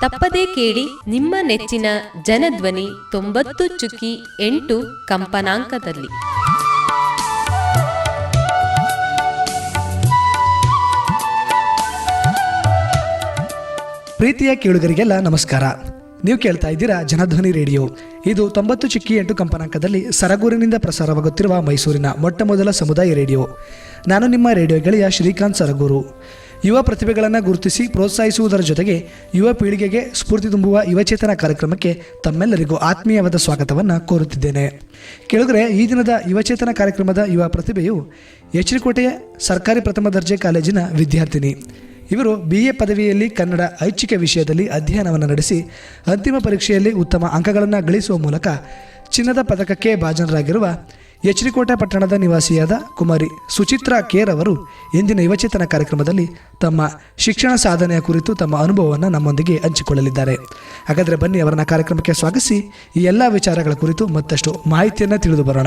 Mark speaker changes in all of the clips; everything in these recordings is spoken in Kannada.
Speaker 1: ತಪ್ಪದೇ ಕೇಳಿ ನಿಮ್ಮ ನೆಚ್ಚಿನ ಜನಧ್ವನಿ ತೊಂಬತ್ತು ಚುಕ್ಕಿ ಎಂಟು ಕಂಪನಾಂಕದಲ್ಲಿ.
Speaker 2: ಪ್ರೀತಿಯ ಕೇಳುಗರಿಗೆಲ್ಲ ನಮಸ್ಕಾರ. ನೀವು ಕೇಳ್ತಾ ಇದ್ದೀರಾ ಜನಧ್ವನಿ ರೇಡಿಯೋ. ಇದು ತೊಂಬತ್ತು ಚಿಕ್ಕಿ ಎಂಟು ಕಂಪನಾಂಕದಲ್ಲಿ ಸರಗೂರಿನಿಂದ ಪ್ರಸಾರವಾಗುತ್ತಿರುವ ಮೈಸೂರಿನ ಮೊಟ್ಟ ಮೊದಲ ಸಮುದಾಯ ರೇಡಿಯೋ. ನಾನು ನಿಮ್ಮ ರೇಡಿಯೋ ಗೆಳೆಯ ಶ್ರೀಕಾಂತ್ ಸರಗೂರು. ಯುವ ಪ್ರತಿಭೆಗಳನ್ನು ಗುರುತಿಸಿ ಪ್ರೋತ್ಸಾಹಿಸುವುದರ ಜೊತೆಗೆ ಯುವ ಪೀಳಿಗೆಗೆ ಸ್ಫೂರ್ತಿ ತುಂಬುವ ಯುವಚೇತನ ಕಾರ್ಯಕ್ರಮಕ್ಕೆ ತಮ್ಮೆಲ್ಲರಿಗೂ ಆತ್ಮೀಯವಾದ ಸ್ವಾಗತವನ್ನು ಕೋರುತ್ತಿದ್ದೇನೆ. ಕೇಳಿದ್ರೆ ಈ ದಿನದ ಯುವಚೇತನ ಕಾರ್ಯಕ್ರಮದ ಯುವ ಪ್ರತಿಭೆಯು ಎಚ್ಚರಿಕೋಟೆಯ ಸರ್ಕಾರಿ ಪ್ರಥಮ ದರ್ಜೆ ಕಾಲೇಜಿನ ವಿದ್ಯಾರ್ಥಿನಿ. ಇವರು ಬಿ ಎ ಪದವಿಯಲ್ಲಿ ಕನ್ನಡ ಐಚ್ಛಿಕ ವಿಷಯದಲ್ಲಿ ಅಧ್ಯಯನವನ್ನು ನಡೆಸಿ ಅಂತಿಮ ಪರೀಕ್ಷೆಯಲ್ಲಿ ಉತ್ತಮ ಅಂಕಗಳನ್ನು ಗಳಿಸುವ ಮೂಲಕ ಚಿನ್ನದ ಪದಕಕ್ಕೆ ಭಾಜನರಾಗಿರುವ ಎಚ್ರಿಕೋಟೆ ಪಟ್ಟಣದ ನಿವಾಸಿಯಾದ ಕುಮಾರಿ ಸುಚಿತ್ರಾ ಕೇರ್ ಅವರು ಇಂದಿನ ಯುವಚೇತನ ಕಾರ್ಯಕ್ರಮದಲ್ಲಿ ತಮ್ಮ ಶಿಕ್ಷಣ ಸಾಧನೆಯ ಕುರಿತು ತಮ್ಮ ಅನುಭವವನ್ನು ನಮ್ಮೊಂದಿಗೆ ಹಂಚಿಕೊಳ್ಳಲಿದ್ದಾರೆ. ಹಾಗಾದರೆ ಬನ್ನಿ ಅವರನ್ನ ಕಾರ್ಯಕ್ರಮಕ್ಕೆ ಸ್ವಾಗತಿಸಿ, ಈ ಎಲ್ಲ ವಿಚಾರಗಳ ಕುರಿತು ಮತ್ತಷ್ಟು ಮಾಹಿತಿಯನ್ನು ತಿಳಿದು ಬರೋಣ.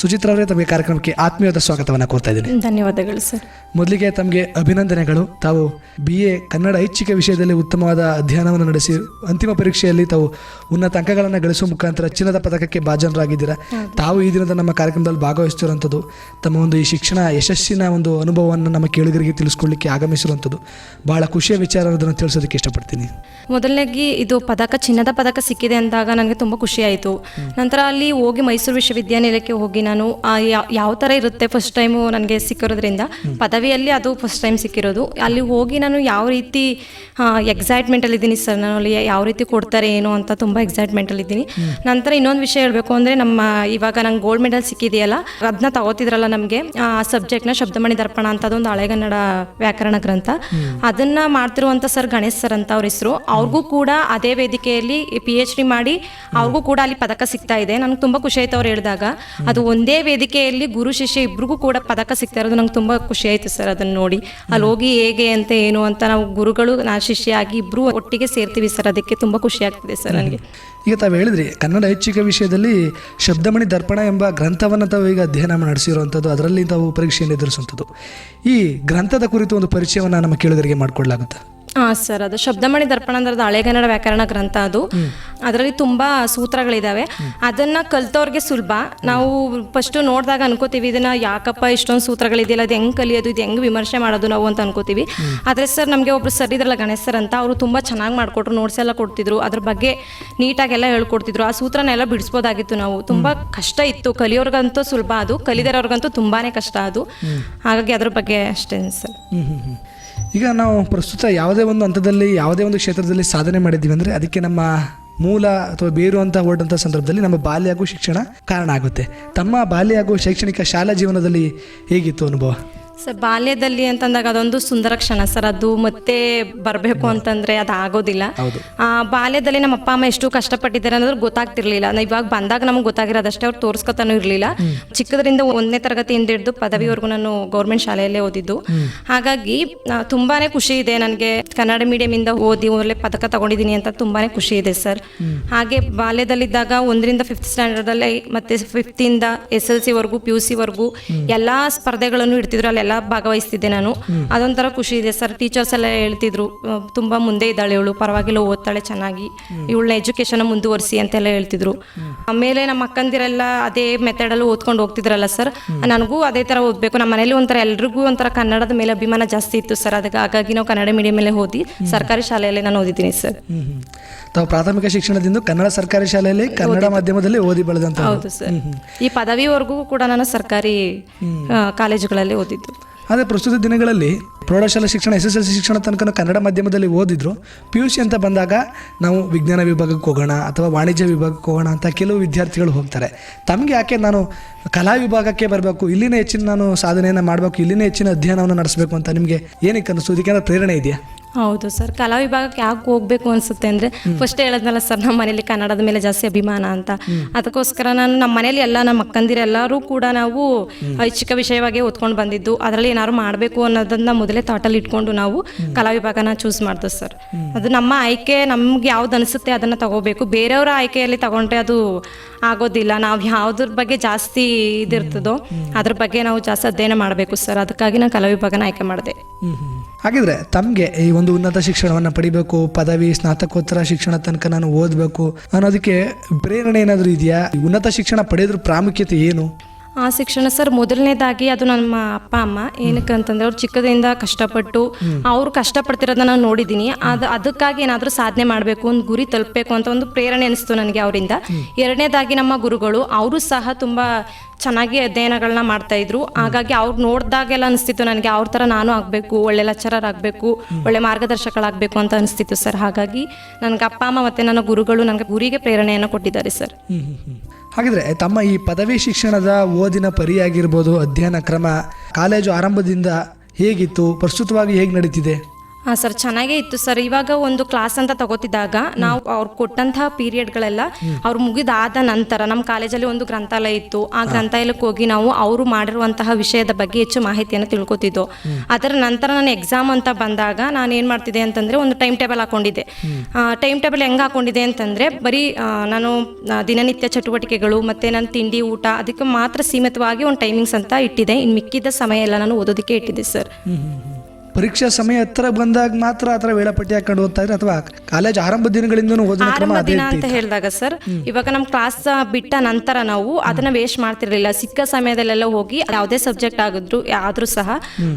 Speaker 2: ಸುಚಿತ್ರಾ ಅವರೇ ತಮಗೆ ಕಾರ್ಯಕ್ರಮಕ್ಕೆ ಆತ್ಮೀಯವಾದ ಸ್ವಾಗತವನ್ನು ಕೋರ್ತಾ ಇದ್ದೀನಿ.
Speaker 3: ಧನ್ಯವಾದಗಳು ಸರ್
Speaker 2: ಮೊದಲಿಗೆ ತಮಗೆ ಅಭಿನಂದನೆಗಳು. ತಾವು ಬಿ ಎ ಕನ್ನಡ ಐಚ್ಛಿಕ ವಿಷಯದಲ್ಲಿ ಉತ್ತಮವಾದ ಅಧ್ಯಯನವನ್ನು ನಡೆಸಿ ಅಂತಿಮ ಪರೀಕ್ಷೆಯಲ್ಲಿ ತಾವು ಉನ್ನತ ಅಂಕಗಳನ್ನು ಗಳಿಸುವ ಮುಖಾಂತರ ಚಿನ್ನದ ಪದಕಕ್ಕೆ ಭಾಜನರಾಗಿದ್ದೀರಾ? ತಾವು ಈ ದಿನದ ನಮ್ಮ ಕಾರ್ಯಕ್ರಮದಲ್ಲಿ ಭಾಗವಹಿಸ್ತಿರುವಂಥದ್ದು ತಮ್ಮ ಒಂದು ಈ ಶಿಕ್ಷಣ ಯಶಸ್ಸಿನ ಒಂದು ಅನುಭವವನ್ನು ನಮ್ಮ ಕೇಳುಗರಿಗೆ ತಿಳಿಸ್ಕೊಳ್ಳಿಕ್ಕೆ ಆಗಮಿಸಿರುವಂಥದ್ದು. ಬಹಳ ಖುಷಿಯ ವಿಚಾರ ಅನ್ನೋದನ್ನು ತಿಳಿಸೋದಕ್ಕೆ ಇಷ್ಟಪಡ್ತೀನಿ.
Speaker 3: ಮೊದಲನೇಗಿ ಇದು ಪದಕ ಚಿನ್ನದ ಪದಕ ಸಿಕ್ಕಿದೆ ಅಂದಾಗ ನನಗೆ ತುಂಬ ಖುಷಿಯಾಯಿತು ನಂತರ ಅಲ್ಲಿ ಹೋಗಿ ಮೈಸೂರು ವಿಶ್ವವಿದ್ಯಾನಿಲಯಕ್ಕೆ ಹೋಗಿ ನಾನು ಯಾವ ಥರ ಇರುತ್ತೆ ಫಸ್ಟ್ ಟೈಮು ನನಗೆ ಸಿಕ್ಕಿರೋದ್ರಿಂದ ಪದವಿಯಲ್ಲಿ ಅದು ಫಸ್ಟ್ ಟೈಮ್ ಸಿಕ್ಕಿರೋದು. ಅಲ್ಲಿ ಹೋಗಿ ನಾನು ಯಾವ ರೀತಿ ಎಕ್ಸೈಟ್ಮೆಂಟಲ್ಲಿ ಇದ್ದೀನಿ ಸರ್ ನಾನು ಅಲ್ಲಿ ಯಾವ ರೀತಿ ಕೊಡ್ತಾರೆ ಏನು ಅಂತ ತುಂಬ ಎಕ್ಸೈಟ್ಮೆಂಟಲ್ಲಿ ಇದ್ದೀನಿ. ನಂತರ ಇನ್ನೊಂದು ವಿಷಯ ಹೇಳಬೇಕು ಅಂದರೆ ನಮ್ಮ ಇವಾಗ ನಂಗೆ ಗೋಲ್ಡ್ ಮೆಡಲ್ ಸಿಕ್ಕಿದೆಯಲ್ಲ ಅದನ್ನ ತಗೋತಿದ್ರಲ್ಲ ನಮಗೆ ಆ ಸಬ್ಜೆಕ್ಟ್ನ ಶಬ್ದಮಣಿ ದರ್ಪಣ ಅಂತ ಅದೊಂದು ಹಳೆಗನ್ನಡ ವ್ಯಾಕರಣ ಗ್ರಂಥ. ಅದನ್ನ ಮಾಡ್ತಿರುವಂಥ ಸರ್ ಗಣೇಶ್ ಸರ್ ಅಂತ ಅವ್ರ ಹೆಸರು. ಅವ್ರಿಗೂ ಕೂಡ ಅದೇ ವೇದಿಕೆಯಲ್ಲಿ ಪಿ ಎಚ್ ಡಿ ಮಾಡಿ ಅವ್ರಿಗೂ ಕೂಡ ಅಲ್ಲಿ ಪದಕ ಸಿಗ್ತಾ ಇದೆ. ನನಗೆ ತುಂಬ ಖುಷಿ ಆಯ್ತು ಅವ್ರು ಹೇಳಿದಾಗ. ಅದು ಒಂದೇ ವೇದಿಕೆಯಲ್ಲಿ ಗುರು ಶಿಷ್ಯ ಇಬ್ರಿಗೂ ಕೂಡ ಪದಕ ಸಿಗ್ತಾ ಇರೋದು ನಂಗೆ ತುಂಬ ಖುಷಿ ಆಯ್ತು ಸರ್ ಅದನ್ನು ನೋಡಿ. ಅಲ್ಲಿ ಹೋಗಿ ಹೇಗೆ ಅಂತ ಏನು ಅಂತ ನಾವು ಗುರುಗಳು ನಾ ಶಿಷ್ಯ ಆಗಿ ಇಬ್ರು ಒಟ್ಟಿಗೆ ಸೇರ್ತೀವಿ ಸರ್. ಅದಕ್ಕೆ ತುಂಬ ಖುಷಿ ಆಗ್ತಿದೆ ಸರ್ ನನಗೆ.
Speaker 2: ಈಗ ತಾವು ಹೇಳಿದ್ರಿ ಕನ್ನಡ ಐಚ್ಛಿಕ ವಿಷಯದಲ್ಲಿ ಶಬ್ದಮಣಿ ದರ್ಪಣ ಎಂಬ ಗ್ರಂಥವನ್ನು ತಾವು ಈಗ ಅಧ್ಯಯನ ನಡೆಸಿರುವಂಥದ್ದು ಅದರಲ್ಲಿ ತಾವು ಪರೀಕ್ಷೆಯನ್ನು ಎದುರಿಸುವಂಥದ್ದು. ಈ ಗ್ರಂಥದ ಕುರಿತು ಒಂದು ಪರಿಚಯವನ್ನು ನಮ್ಮ ಕೇಳುಗರಿಗೆ ಮಾಡಿಕೊಡ್ಲಾಗುತ್ತೆ?
Speaker 3: ಹಾಂ ಸರ್, ಅದು ಶಬ್ದಮಣಿ ದರ್ಪಣ ಅಂದ್ರೆ ಅದು ಹಳೆಗನ್ನಡ ವ್ಯಾಕರಣ ಗ್ರಂಥ ಅದು. ಅದರಲ್ಲಿ ತುಂಬ ಸೂತ್ರಗಳಿದಾವೆ. ಅದನ್ನು ಕಲ್ತವ್ರಿಗೆ ಸುಲಭ. ನಾವು ಫಸ್ಟ್ ನೋಡಿದಾಗ ಅನ್ಕೋತೀವಿ, ಇದನ್ನು ಯಾಕಪ್ಪ ಇಷ್ಟೊಂದು ಸೂತ್ರಗಳಿದೆಯಲ್ಲ ಅದು ಹೆಂಗೆ ಕಲಿಯೋದು, ಇದು ಹೆಂಗೆ ವಿಮರ್ಶೆ ಮಾಡೋದು ನಾವು ಅಂತ ಅನ್ಕೋತೀವಿ. ಆದರೆ ಸರ್, ನಮಗೆ ಒಬ್ರು ಸರ್ ಇದ್ರಲ್ಲ ಗಣೇಶ್ ಸರ್ ಅಂತ, ಅವರು ತುಂಬ ಚೆನ್ನಾಗಿ ಮಾಡಿಕೊಟ್ರು ನೋಟ್ಸ್ ಎಲ್ಲ ಕೊಡ್ತಿದ್ರು. ಅದ್ರ ಬಗ್ಗೆ ನೀಟಾಗಿ ಎಲ್ಲ ಹೇಳ್ಕೊಡ್ತಿದ್ರು. ಆ ಸೂತ್ರನೆಲ್ಲ ಬಿಡಿಸ್ಬೋದಾಗಿತ್ತು ನಾವು. ತುಂಬ ಕಷ್ಟ ಇತ್ತು. ಕಲಿಯೋರ್ಗಂತೂ ಸುಲಭ ಅದು. ಕಲಿದರವ್ರಿಗಂತೂ ತುಂಬಾ ಕಷ್ಟ ಅದು. ಹಾಗಾಗಿ ಅದ್ರ ಬಗ್ಗೆ ಅಷ್ಟೇ ಸರ್.
Speaker 2: ಈಗ ನಾವು ಪ್ರಸ್ತುತ ಯಾವುದೇ ಒಂದು ಹಂತದಲ್ಲಿ, ಯಾವುದೇ ಒಂದು ಕ್ಷೇತ್ರದಲ್ಲಿ ಸಾಧನೆ ಮಾಡಿದ್ದೀವಿ ಅಂದರೆ ಅದಕ್ಕೆ ನಮ್ಮ ಮೂಲ ಅಥವಾ ಬೇರು ಅಂತ ಹೊರಡಂಥ ಸಂದರ್ಭದಲ್ಲಿ ನಮ್ಮ ಬಾಲ್ಯ ಹಾಗೂ ಶಿಕ್ಷಣ ಕಾರಣ ಆಗುತ್ತೆ. ತಮ್ಮ ಬಾಲ್ಯ ಹಾಗೂ ಶೈಕ್ಷಣಿಕ ಶಾಲಾ ಜೀವನದಲ್ಲಿ ಹೇಗಿತ್ತು ಅನುಭವ?
Speaker 3: ಸರ್ ಬಾಲ್ಯದಲ್ಲಿ ಅಂತಂದಾಗ ಅದೊಂದು ಸುಂದರ ಕ್ಷಣ ಸರ್. ಅದು ಮತ್ತೆ ಬರಬೇಕು ಅಂತಂದ್ರೆ ಅದು ಆಗೋದಿಲ್ಲ. ಬಾಲ್ಯದಲ್ಲಿ ನಮ್ಮ ಅಪ್ಪ ಅಮ್ಮ ಎಷ್ಟು ಕಷ್ಟಪಟ್ಟಿದ್ದಾರೆ ಅನ್ನೋದು ಗೊತ್ತಾಗ್ತಿರ್ಲಿಲ್ಲ. ನಾ ಇವಾಗ ಬಂದಾಗ ನಮ್ಗೆ ಗೊತ್ತಾಗಿರೋದಷ್ಟೇ ಅವ್ರು ತೋರಿಸ್ಕೊತಾನು ಇರಲಿಲ್ಲ. ಚಿಕ್ಕದ್ರಿಂದ ಒಂದನೇ ತರಗತಿಯಿಂದ ಹಿಡಿದು ಪದವಿವರೆಗೂ ನಾನು ಗೌರ್ಮೆಂಟ್ ಶಾಲೆಯಲ್ಲೇ ಓದಿದ್ದು. ಹಾಗಾಗಿ ತುಂಬಾನೇ ಖುಷಿ ಇದೆ ನನಗೆ ಕನ್ನಡ ಮೀಡಿಯಂ ಇಂದ ಓದಿ ಒಳ್ಳೆ ಪದಕ ತಗೊಂಡಿದ್ದೀನಿ ಅಂತ ತುಂಬಾನೇ ಖುಷಿ ಇದೆ ಸರ್. ಹಾಗೆ ಬಾಲ್ಯದಲ್ಲಿದ್ದಾಗ ಒಂದರಿಂದ ಫಿಫ್ತ್ ಸ್ಟ್ಯಾಂಡರ್ಡಲ್ಲಿ ಮತ್ತೆ ಫಿಫ್ತಿಂದ ಎಸ್ ಎಲ್ ಸಿವರೆಗೂ ಪಿ ಯು ಸಿವರೆಗೂ ಎಲ್ಲಾ ಸ್ಪರ್ಧೆಗಳನ್ನು ಇಡ್ತಿದ್ರು. ಅಲ್ಲೆಲ್ಲ ಭಾಗವಹಿಸ್ತಿದ್ದೆ ನಾನು. ಅದೊಂಥರ ಖುಷಿ ಇದೆ. ಸರ್ ಟೀಚರ್ಸ್ ಎಲ್ಲ ಹೇಳ್ತಿದ್ರು ತುಂಬಾ ಮುಂದೆ ಇದ್ದಾಳೆ ಇವಳು ಪರವಾಗಿಲ್ಲ ಓದ್ತಾಳೆ ಚೆನ್ನಾಗಿ. ಇವಳನ್ನ ಎಜುಕೇಶನ್ ಮುಂದುವರಿಸಿ ಅಂತೆಲ್ಲ ಹೇಳ್ತಿದ್ರು. ಆಮೇಲೆ ನಮ್ಮ ಅಕ್ಕಂದಿರೆಲ್ಲ ಅದೇ ಮೆಥಡಲ್ಲಿ ಓದ್ಕೊಂಡು ಹೋಗ್ತಿದ್ರಲ್ಲ ಸರ್. ನನಗೂ ಅದೇ ಥರ ಓದಬೇಕು. ನಮ್ಮ ಮನೇಲಿ ಒಂಥರ ಎಲ್ರಿಗೂ ಒಂಥರ ಕನ್ನಡದ ಮೇಲೆ ಅಭಿಮಾನ ಜಾಸ್ತಿ ಇತ್ತು ಸರ್. ಅದಕ್ಕೆ ಹಾಗಾಗಿ ನಾವು ಕನ್ನಡ ಮೀಡಿಯಮಲ್ಲೇ ಓದಿ ಸರ್ಕಾರಿ ಶಾಲೆಯಲ್ಲೇ ನಾನು ಓದಿದ್ದೀನಿ ಸರ್.
Speaker 2: ತಾವು ಪ್ರಾಥಮಿಕ ಶಿಕ್ಷಣದಿಂದ ಕನ್ನಡ ಸರ್ಕಾರಿ ಶಾಲೆಯಲ್ಲಿ ಕನ್ನಡ ಮಾಧ್ಯಮದಲ್ಲಿ ಓದಿ ಬೆಳೆದಂತ
Speaker 3: ಹೌದು ಸರ್. ಈ ಪದವಿವರೆಗೂ ಕೂಡ ನಾನು ಸರ್ಕಾರಿ ಕಾಲೇಜುಗಳಲ್ಲಿ ಓದಿದ್ದು.
Speaker 2: ಆದರೆ ಪ್ರಸ್ತುತ ದಿನಗಳಲ್ಲಿ ಪ್ರೌಢಶಾಲಾ ಶಿಕ್ಷಣ ಎಸ್ ಎಸ್ ಎಲ್ ಸಿ ಶಿಕ್ಷಣ ತನಕ ಕನ್ನಡ ಮಾಧ್ಯಮದಲ್ಲಿ ಓದಿದ್ರು. ಪಿ ಯು ಸಿ ಅಂತ ಬಂದಾಗ ನಾವು ವಿಜ್ಞಾನ ವಿಭಾಗಕ್ಕೆ ಹೋಗೋಣ ಅಥವಾ ವಾಣಿಜ್ಯ ವಿಭಾಗಕ್ಕೆ ಹೋಗೋಣ ಅಂತ ಕೆಲವು ವಿದ್ಯಾರ್ಥಿಗಳು ಹೋಗ್ತಾರೆ. ತಮಗೆ ಯಾಕೆ ನಾನು ಕಲಾ ವಿಭಾಗಕ್ಕೆ ಬರಬೇಕು ಇಲ್ಲಿನ ಹೆಚ್ಚಿನ ನಾನು ಸಾಧನೆಯನ್ನು ಮಾಡಬೇಕು ಇಲ್ಲಿನ ಹೆಚ್ಚಿನ ಅಧ್ಯಯನವನ್ನು ನಡೆಸಬೇಕು ಅಂತ ನಿಮಗೆ ಏನಕ್ಕೆ ಅನಿಸ್ತು ಇದಕ್ಕೆ ಏನಾದ್ರು ಪ್ರೇರಣೆ ಇದೆಯಾ?
Speaker 3: ಹೌದು ಸರ್ ಕಲಾ ವಿಭಾಗಕ್ಕೆ ಯಾಕೆ ಹೋಗ್ಬೇಕು ಅನ್ಸುತ್ತೆ ಅಂದ್ರೆ ಫಸ್ಟ್ ಹೇಳದ್ನಲ್ಲ ಸರ್ ನಮ್ಮ ಮನೇಲಿ ಕನ್ನಡದ ಮೇಲೆ ಜಾಸ್ತಿ ಅಭಿಮಾನ ಅಂತ. ಅದಕ್ಕೋಸ್ಕರ ನಾನು ನಮ್ಮ ಮನೇಲಿ ಎಲ್ಲ ನಮ್ಮ ಅಕ್ಕಂದಿರೆಲ್ಲರೂ ಕೂಡ ನಾವು ಐಚ್ಛಿಕ ವಿಷಯವಾಗಿ ಓದ್ಕೊಂಡು ಬಂದಿದ್ದು. ಅದರಲ್ಲಿ ಏನಾದ್ರು ಮಾಡಬೇಕು ಅನ್ನೋದನ್ನ ಮೊದಲೇ ಥಾಟಲ್ಲಿ ಇಟ್ಕೊಂಡು ನಾವು ಕಲಾ ವಿಭಾಗನ ಚೂಸ್ ಮಾಡ್ದು ಸರ್ ಅದು ನಮ್ಮ ಆಯ್ಕೆ, ನಮ್ಗೆ ಯಾವ್ದು ಅನಿಸುತ್ತೆ ಅದನ್ನ ತಗೋಬೇಕು. ಬೇರೆಯವರ ಆಯ್ಕೆಯಲ್ಲಿ ತಗೊಂಡ್ರೆ ಅದು ಆಗೋದಿಲ್ಲ. ನಾವು ಯಾವ್ದ್ರ ಬಗ್ಗೆ ಜಾಸ್ತಿ ಇದಿರ್ತದೋ ಅದ್ರ ಬಗ್ಗೆ ನಾವು ಜಾಸ್ತಿ ಅಧ್ಯಯನ ಮಾಡಬೇಕು ಸರ್ ಅದಕ್ಕಾಗಿ ನಾನು ಕಲಾ ವಿಭಾಗನ ಆಯ್ಕೆ ಮಾಡಿದೆ.
Speaker 2: ಹಾಗಿದ್ರೆ ತಮಗೆ ಈ ಒಂದು ಉನ್ನತ ಶಿಕ್ಷಣವನ್ನು ಪಡಿಬೇಕು, ಪದವಿ, ಸ್ನಾತಕೋತ್ತರ ಶಿಕ್ಷಣ ತನಕ ನಾನು ಓದಬೇಕು ಅನ್ನೋದಕ್ಕೆ ಪ್ರೇರಣೆ ಏನಾದರೂ ಇದೆಯಾ? ಉನ್ನತ ಶಿಕ್ಷಣ ಪಡೆಯೋದ್ರ ಪ್ರಾಮುಖ್ಯತೆ ಏನು?
Speaker 3: ಆ ಶಿಕ್ಷಣ ಸರ್ ಮೊದಲನೇದಾಗಿ ಅದು ನಮ್ಮ ಅಪ್ಪ, ಅಮ್ಮ ಏನಕ್ಕೆ ಅಂತಂದ್ರೆ ಅವ್ರು ಚಿಕ್ಕದಿಂದ ಕಷ್ಟಪಟ್ಟು ಅವ್ರು ಕಷ್ಟಪಡ್ತಿರೋದನ್ನ ನಾನು ನೋಡಿದ್ದೀನಿ. ಅದು ಅದಕ್ಕಾಗಿ ಏನಾದರೂ ಸಾಧನೆ ಮಾಡಬೇಕು, ಒಂದು ಗುರಿ ತಲುಪಬೇಕು ಅಂತ ಒಂದು ಪ್ರೇರಣೆ ಅನಿಸ್ತು ನನಗೆ ಅವರಿಂದ. ಎರಡನೇದಾಗಿ ನಮ್ಮ ಗುರುಗಳು, ಅವರು ಸಹ ತುಂಬ ಚೆನ್ನಾಗಿ ಅಧ್ಯಯನಗಳನ್ನ ಮಾಡ್ತಾ ಇದ್ರು. ಹಾಗಾಗಿ ಅವ್ರು ನೋಡಿದಾಗೆಲ್ಲ ಅನಿಸ್ತಿತ್ತು ನನಗೆ, ಅವ್ರ ಥರ ನಾನು ಆಗಬೇಕು, ಒಳ್ಳೆ ಲೆಕ್ಚರರ್ ಆಗಬೇಕು, ಒಳ್ಳೆ ಮಾರ್ಗದರ್ಶಕಳಾಗಬೇಕು ಅಂತ ಅನಿಸ್ತಿತ್ತು ಸರ್. ಹಾಗಾಗಿ ನನಗೆ ಅಪ್ಪ, ಅಮ್ಮ ಮತ್ತು ನನ್ನ ಗುರುಗಳು ನನಗೆ ಗುರಿಗೆ ಪ್ರೇರಣೆಯನ್ನು ಕೊಟ್ಟಿದ್ದಾರೆ ಸರ್.
Speaker 2: ಹಾಗಿದ್ರೆ ತಮ್ಮ ಈ ಪದವಿ ಶಿಕ್ಷಣದ ಓದಿನ ಪರಿಯಾಗಿರ್ಬೋದು ಅಧ್ಯಯನ ಕ್ರಮ ಕಾಲೇಜು ಆರಂಭದಿಂದ ಹೇಗಿತ್ತು, ಪ್ರಸ್ತುತವಾಗಿ ಹೇಗೆ ನಡೀತಿದೆ?
Speaker 3: ಹಾಂ ಸರ್ ಚೆನ್ನಾಗೇ ಇತ್ತು ಸರ್. ಇವಾಗ ಒಂದು ಕ್ಲಾಸ್ ಅಂತ ತಗೋತಿದ್ದಾಗ ನಾವು ಅವ್ರು ಕೊಟ್ಟಂತಹ ಪೀರಿಯಡ್ಗಳೆಲ್ಲ ಅವ್ರು ಮುಗಿದಾದ ನಂತರ ನಮ್ಮ ಕಾಲೇಜಲ್ಲಿ ಒಂದು ಗ್ರಂಥಾಲಯ ಇತ್ತು. ಆ ಗ್ರಂಥಾಲಯಕ್ಕೆ ಹೋಗಿ ನಾವು ಅವರು ಮಾಡಿರುವಂತಹ ವಿಷಯದ ಬಗ್ಗೆ ಹೆಚ್ಚು ಮಾಹಿತಿಯನ್ನು ತಿಳ್ಕೊತಿದ್ದೋ. ಅದರ ನಂತರ ನಾನು ಎಕ್ಸಾಮ್ ಅಂತ ಬಂದಾಗ ನಾನು ಏನು ಮಾಡ್ತಿದ್ದೆ ಅಂತಂದರೆ ಒಂದು ಟೈಮ್ ಟೇಬಲ್ ಹಾಕೊಂಡಿದ್ದೆ. ಟೈಮ್ ಟೇಬಲ್ ಹೆಂಗೆ ಹಾಕೊಂಡಿದೆ ಅಂತಂದರೆ ಬರೀ ನಾನು ದಿನನಿತ್ಯ ಚಟುವಟಿಕೆಗಳು ಮತ್ತು ನನ್ನ ತಿಂಡಿ ಊಟ ಅದಕ್ಕೆ ಮಾತ್ರ ಸೀಮಿತವಾಗಿ ಒಂದು ಟೈಮಿಂಗ್ಸ್ ಅಂತ ಇಟ್ಟಿದೆ ಇನ್ನು ಮಿಕ್ಕಿದ್ದ ಸಮಯ ಎಲ್ಲ ನಾನು ಓದೋದಕ್ಕೆ ಇಟ್ಟಿದ್ದೆ ಸರ್.
Speaker 2: ಪರೀಕ್ಷಾ ಸಮಯ ಹತ್ರ ಬಂದಾಗ ಮಾತ್ರ ಆತರ ಥರ ವೇಳಾಪಟ್ಟಿ ಹಾಕೊಂಡು ಹೋಗ್ತಾ ಇದ್ರೆ ಅಥವಾ ಕಾಲೇಜ್ ಆರಂಭ ದಿನಗಳಿಂದನೂ ಓದಿನ ಕ್ರಮ
Speaker 3: ಆರಂಭ
Speaker 2: ಅದೇ
Speaker 3: ದಿನ
Speaker 2: ಇರ್ತಿತ್ತು?
Speaker 3: ಅಂತ ಹೇಳಿದಾಗ ಸರ್ ಇವಾಗ ನಮ್ಮ ಕ್ಲಾಸ್ ಬಿಟ್ಟ ನಂತರ ನಾವು ಅದನ್ನ ವೇಸ್ಟ್ ಮಾಡ್ತಿರ್ಲಿಲ್ಲ. ಸಿಕ್ಕ ಸಮಯದಲ್ಲೆಲ್ಲ ಹೋಗಿ ಯಾವುದೇ ಸಬ್ಜೆಕ್ಟ್ ಆಗಿದ್ರು ಆದ್ರೂ ಸಹ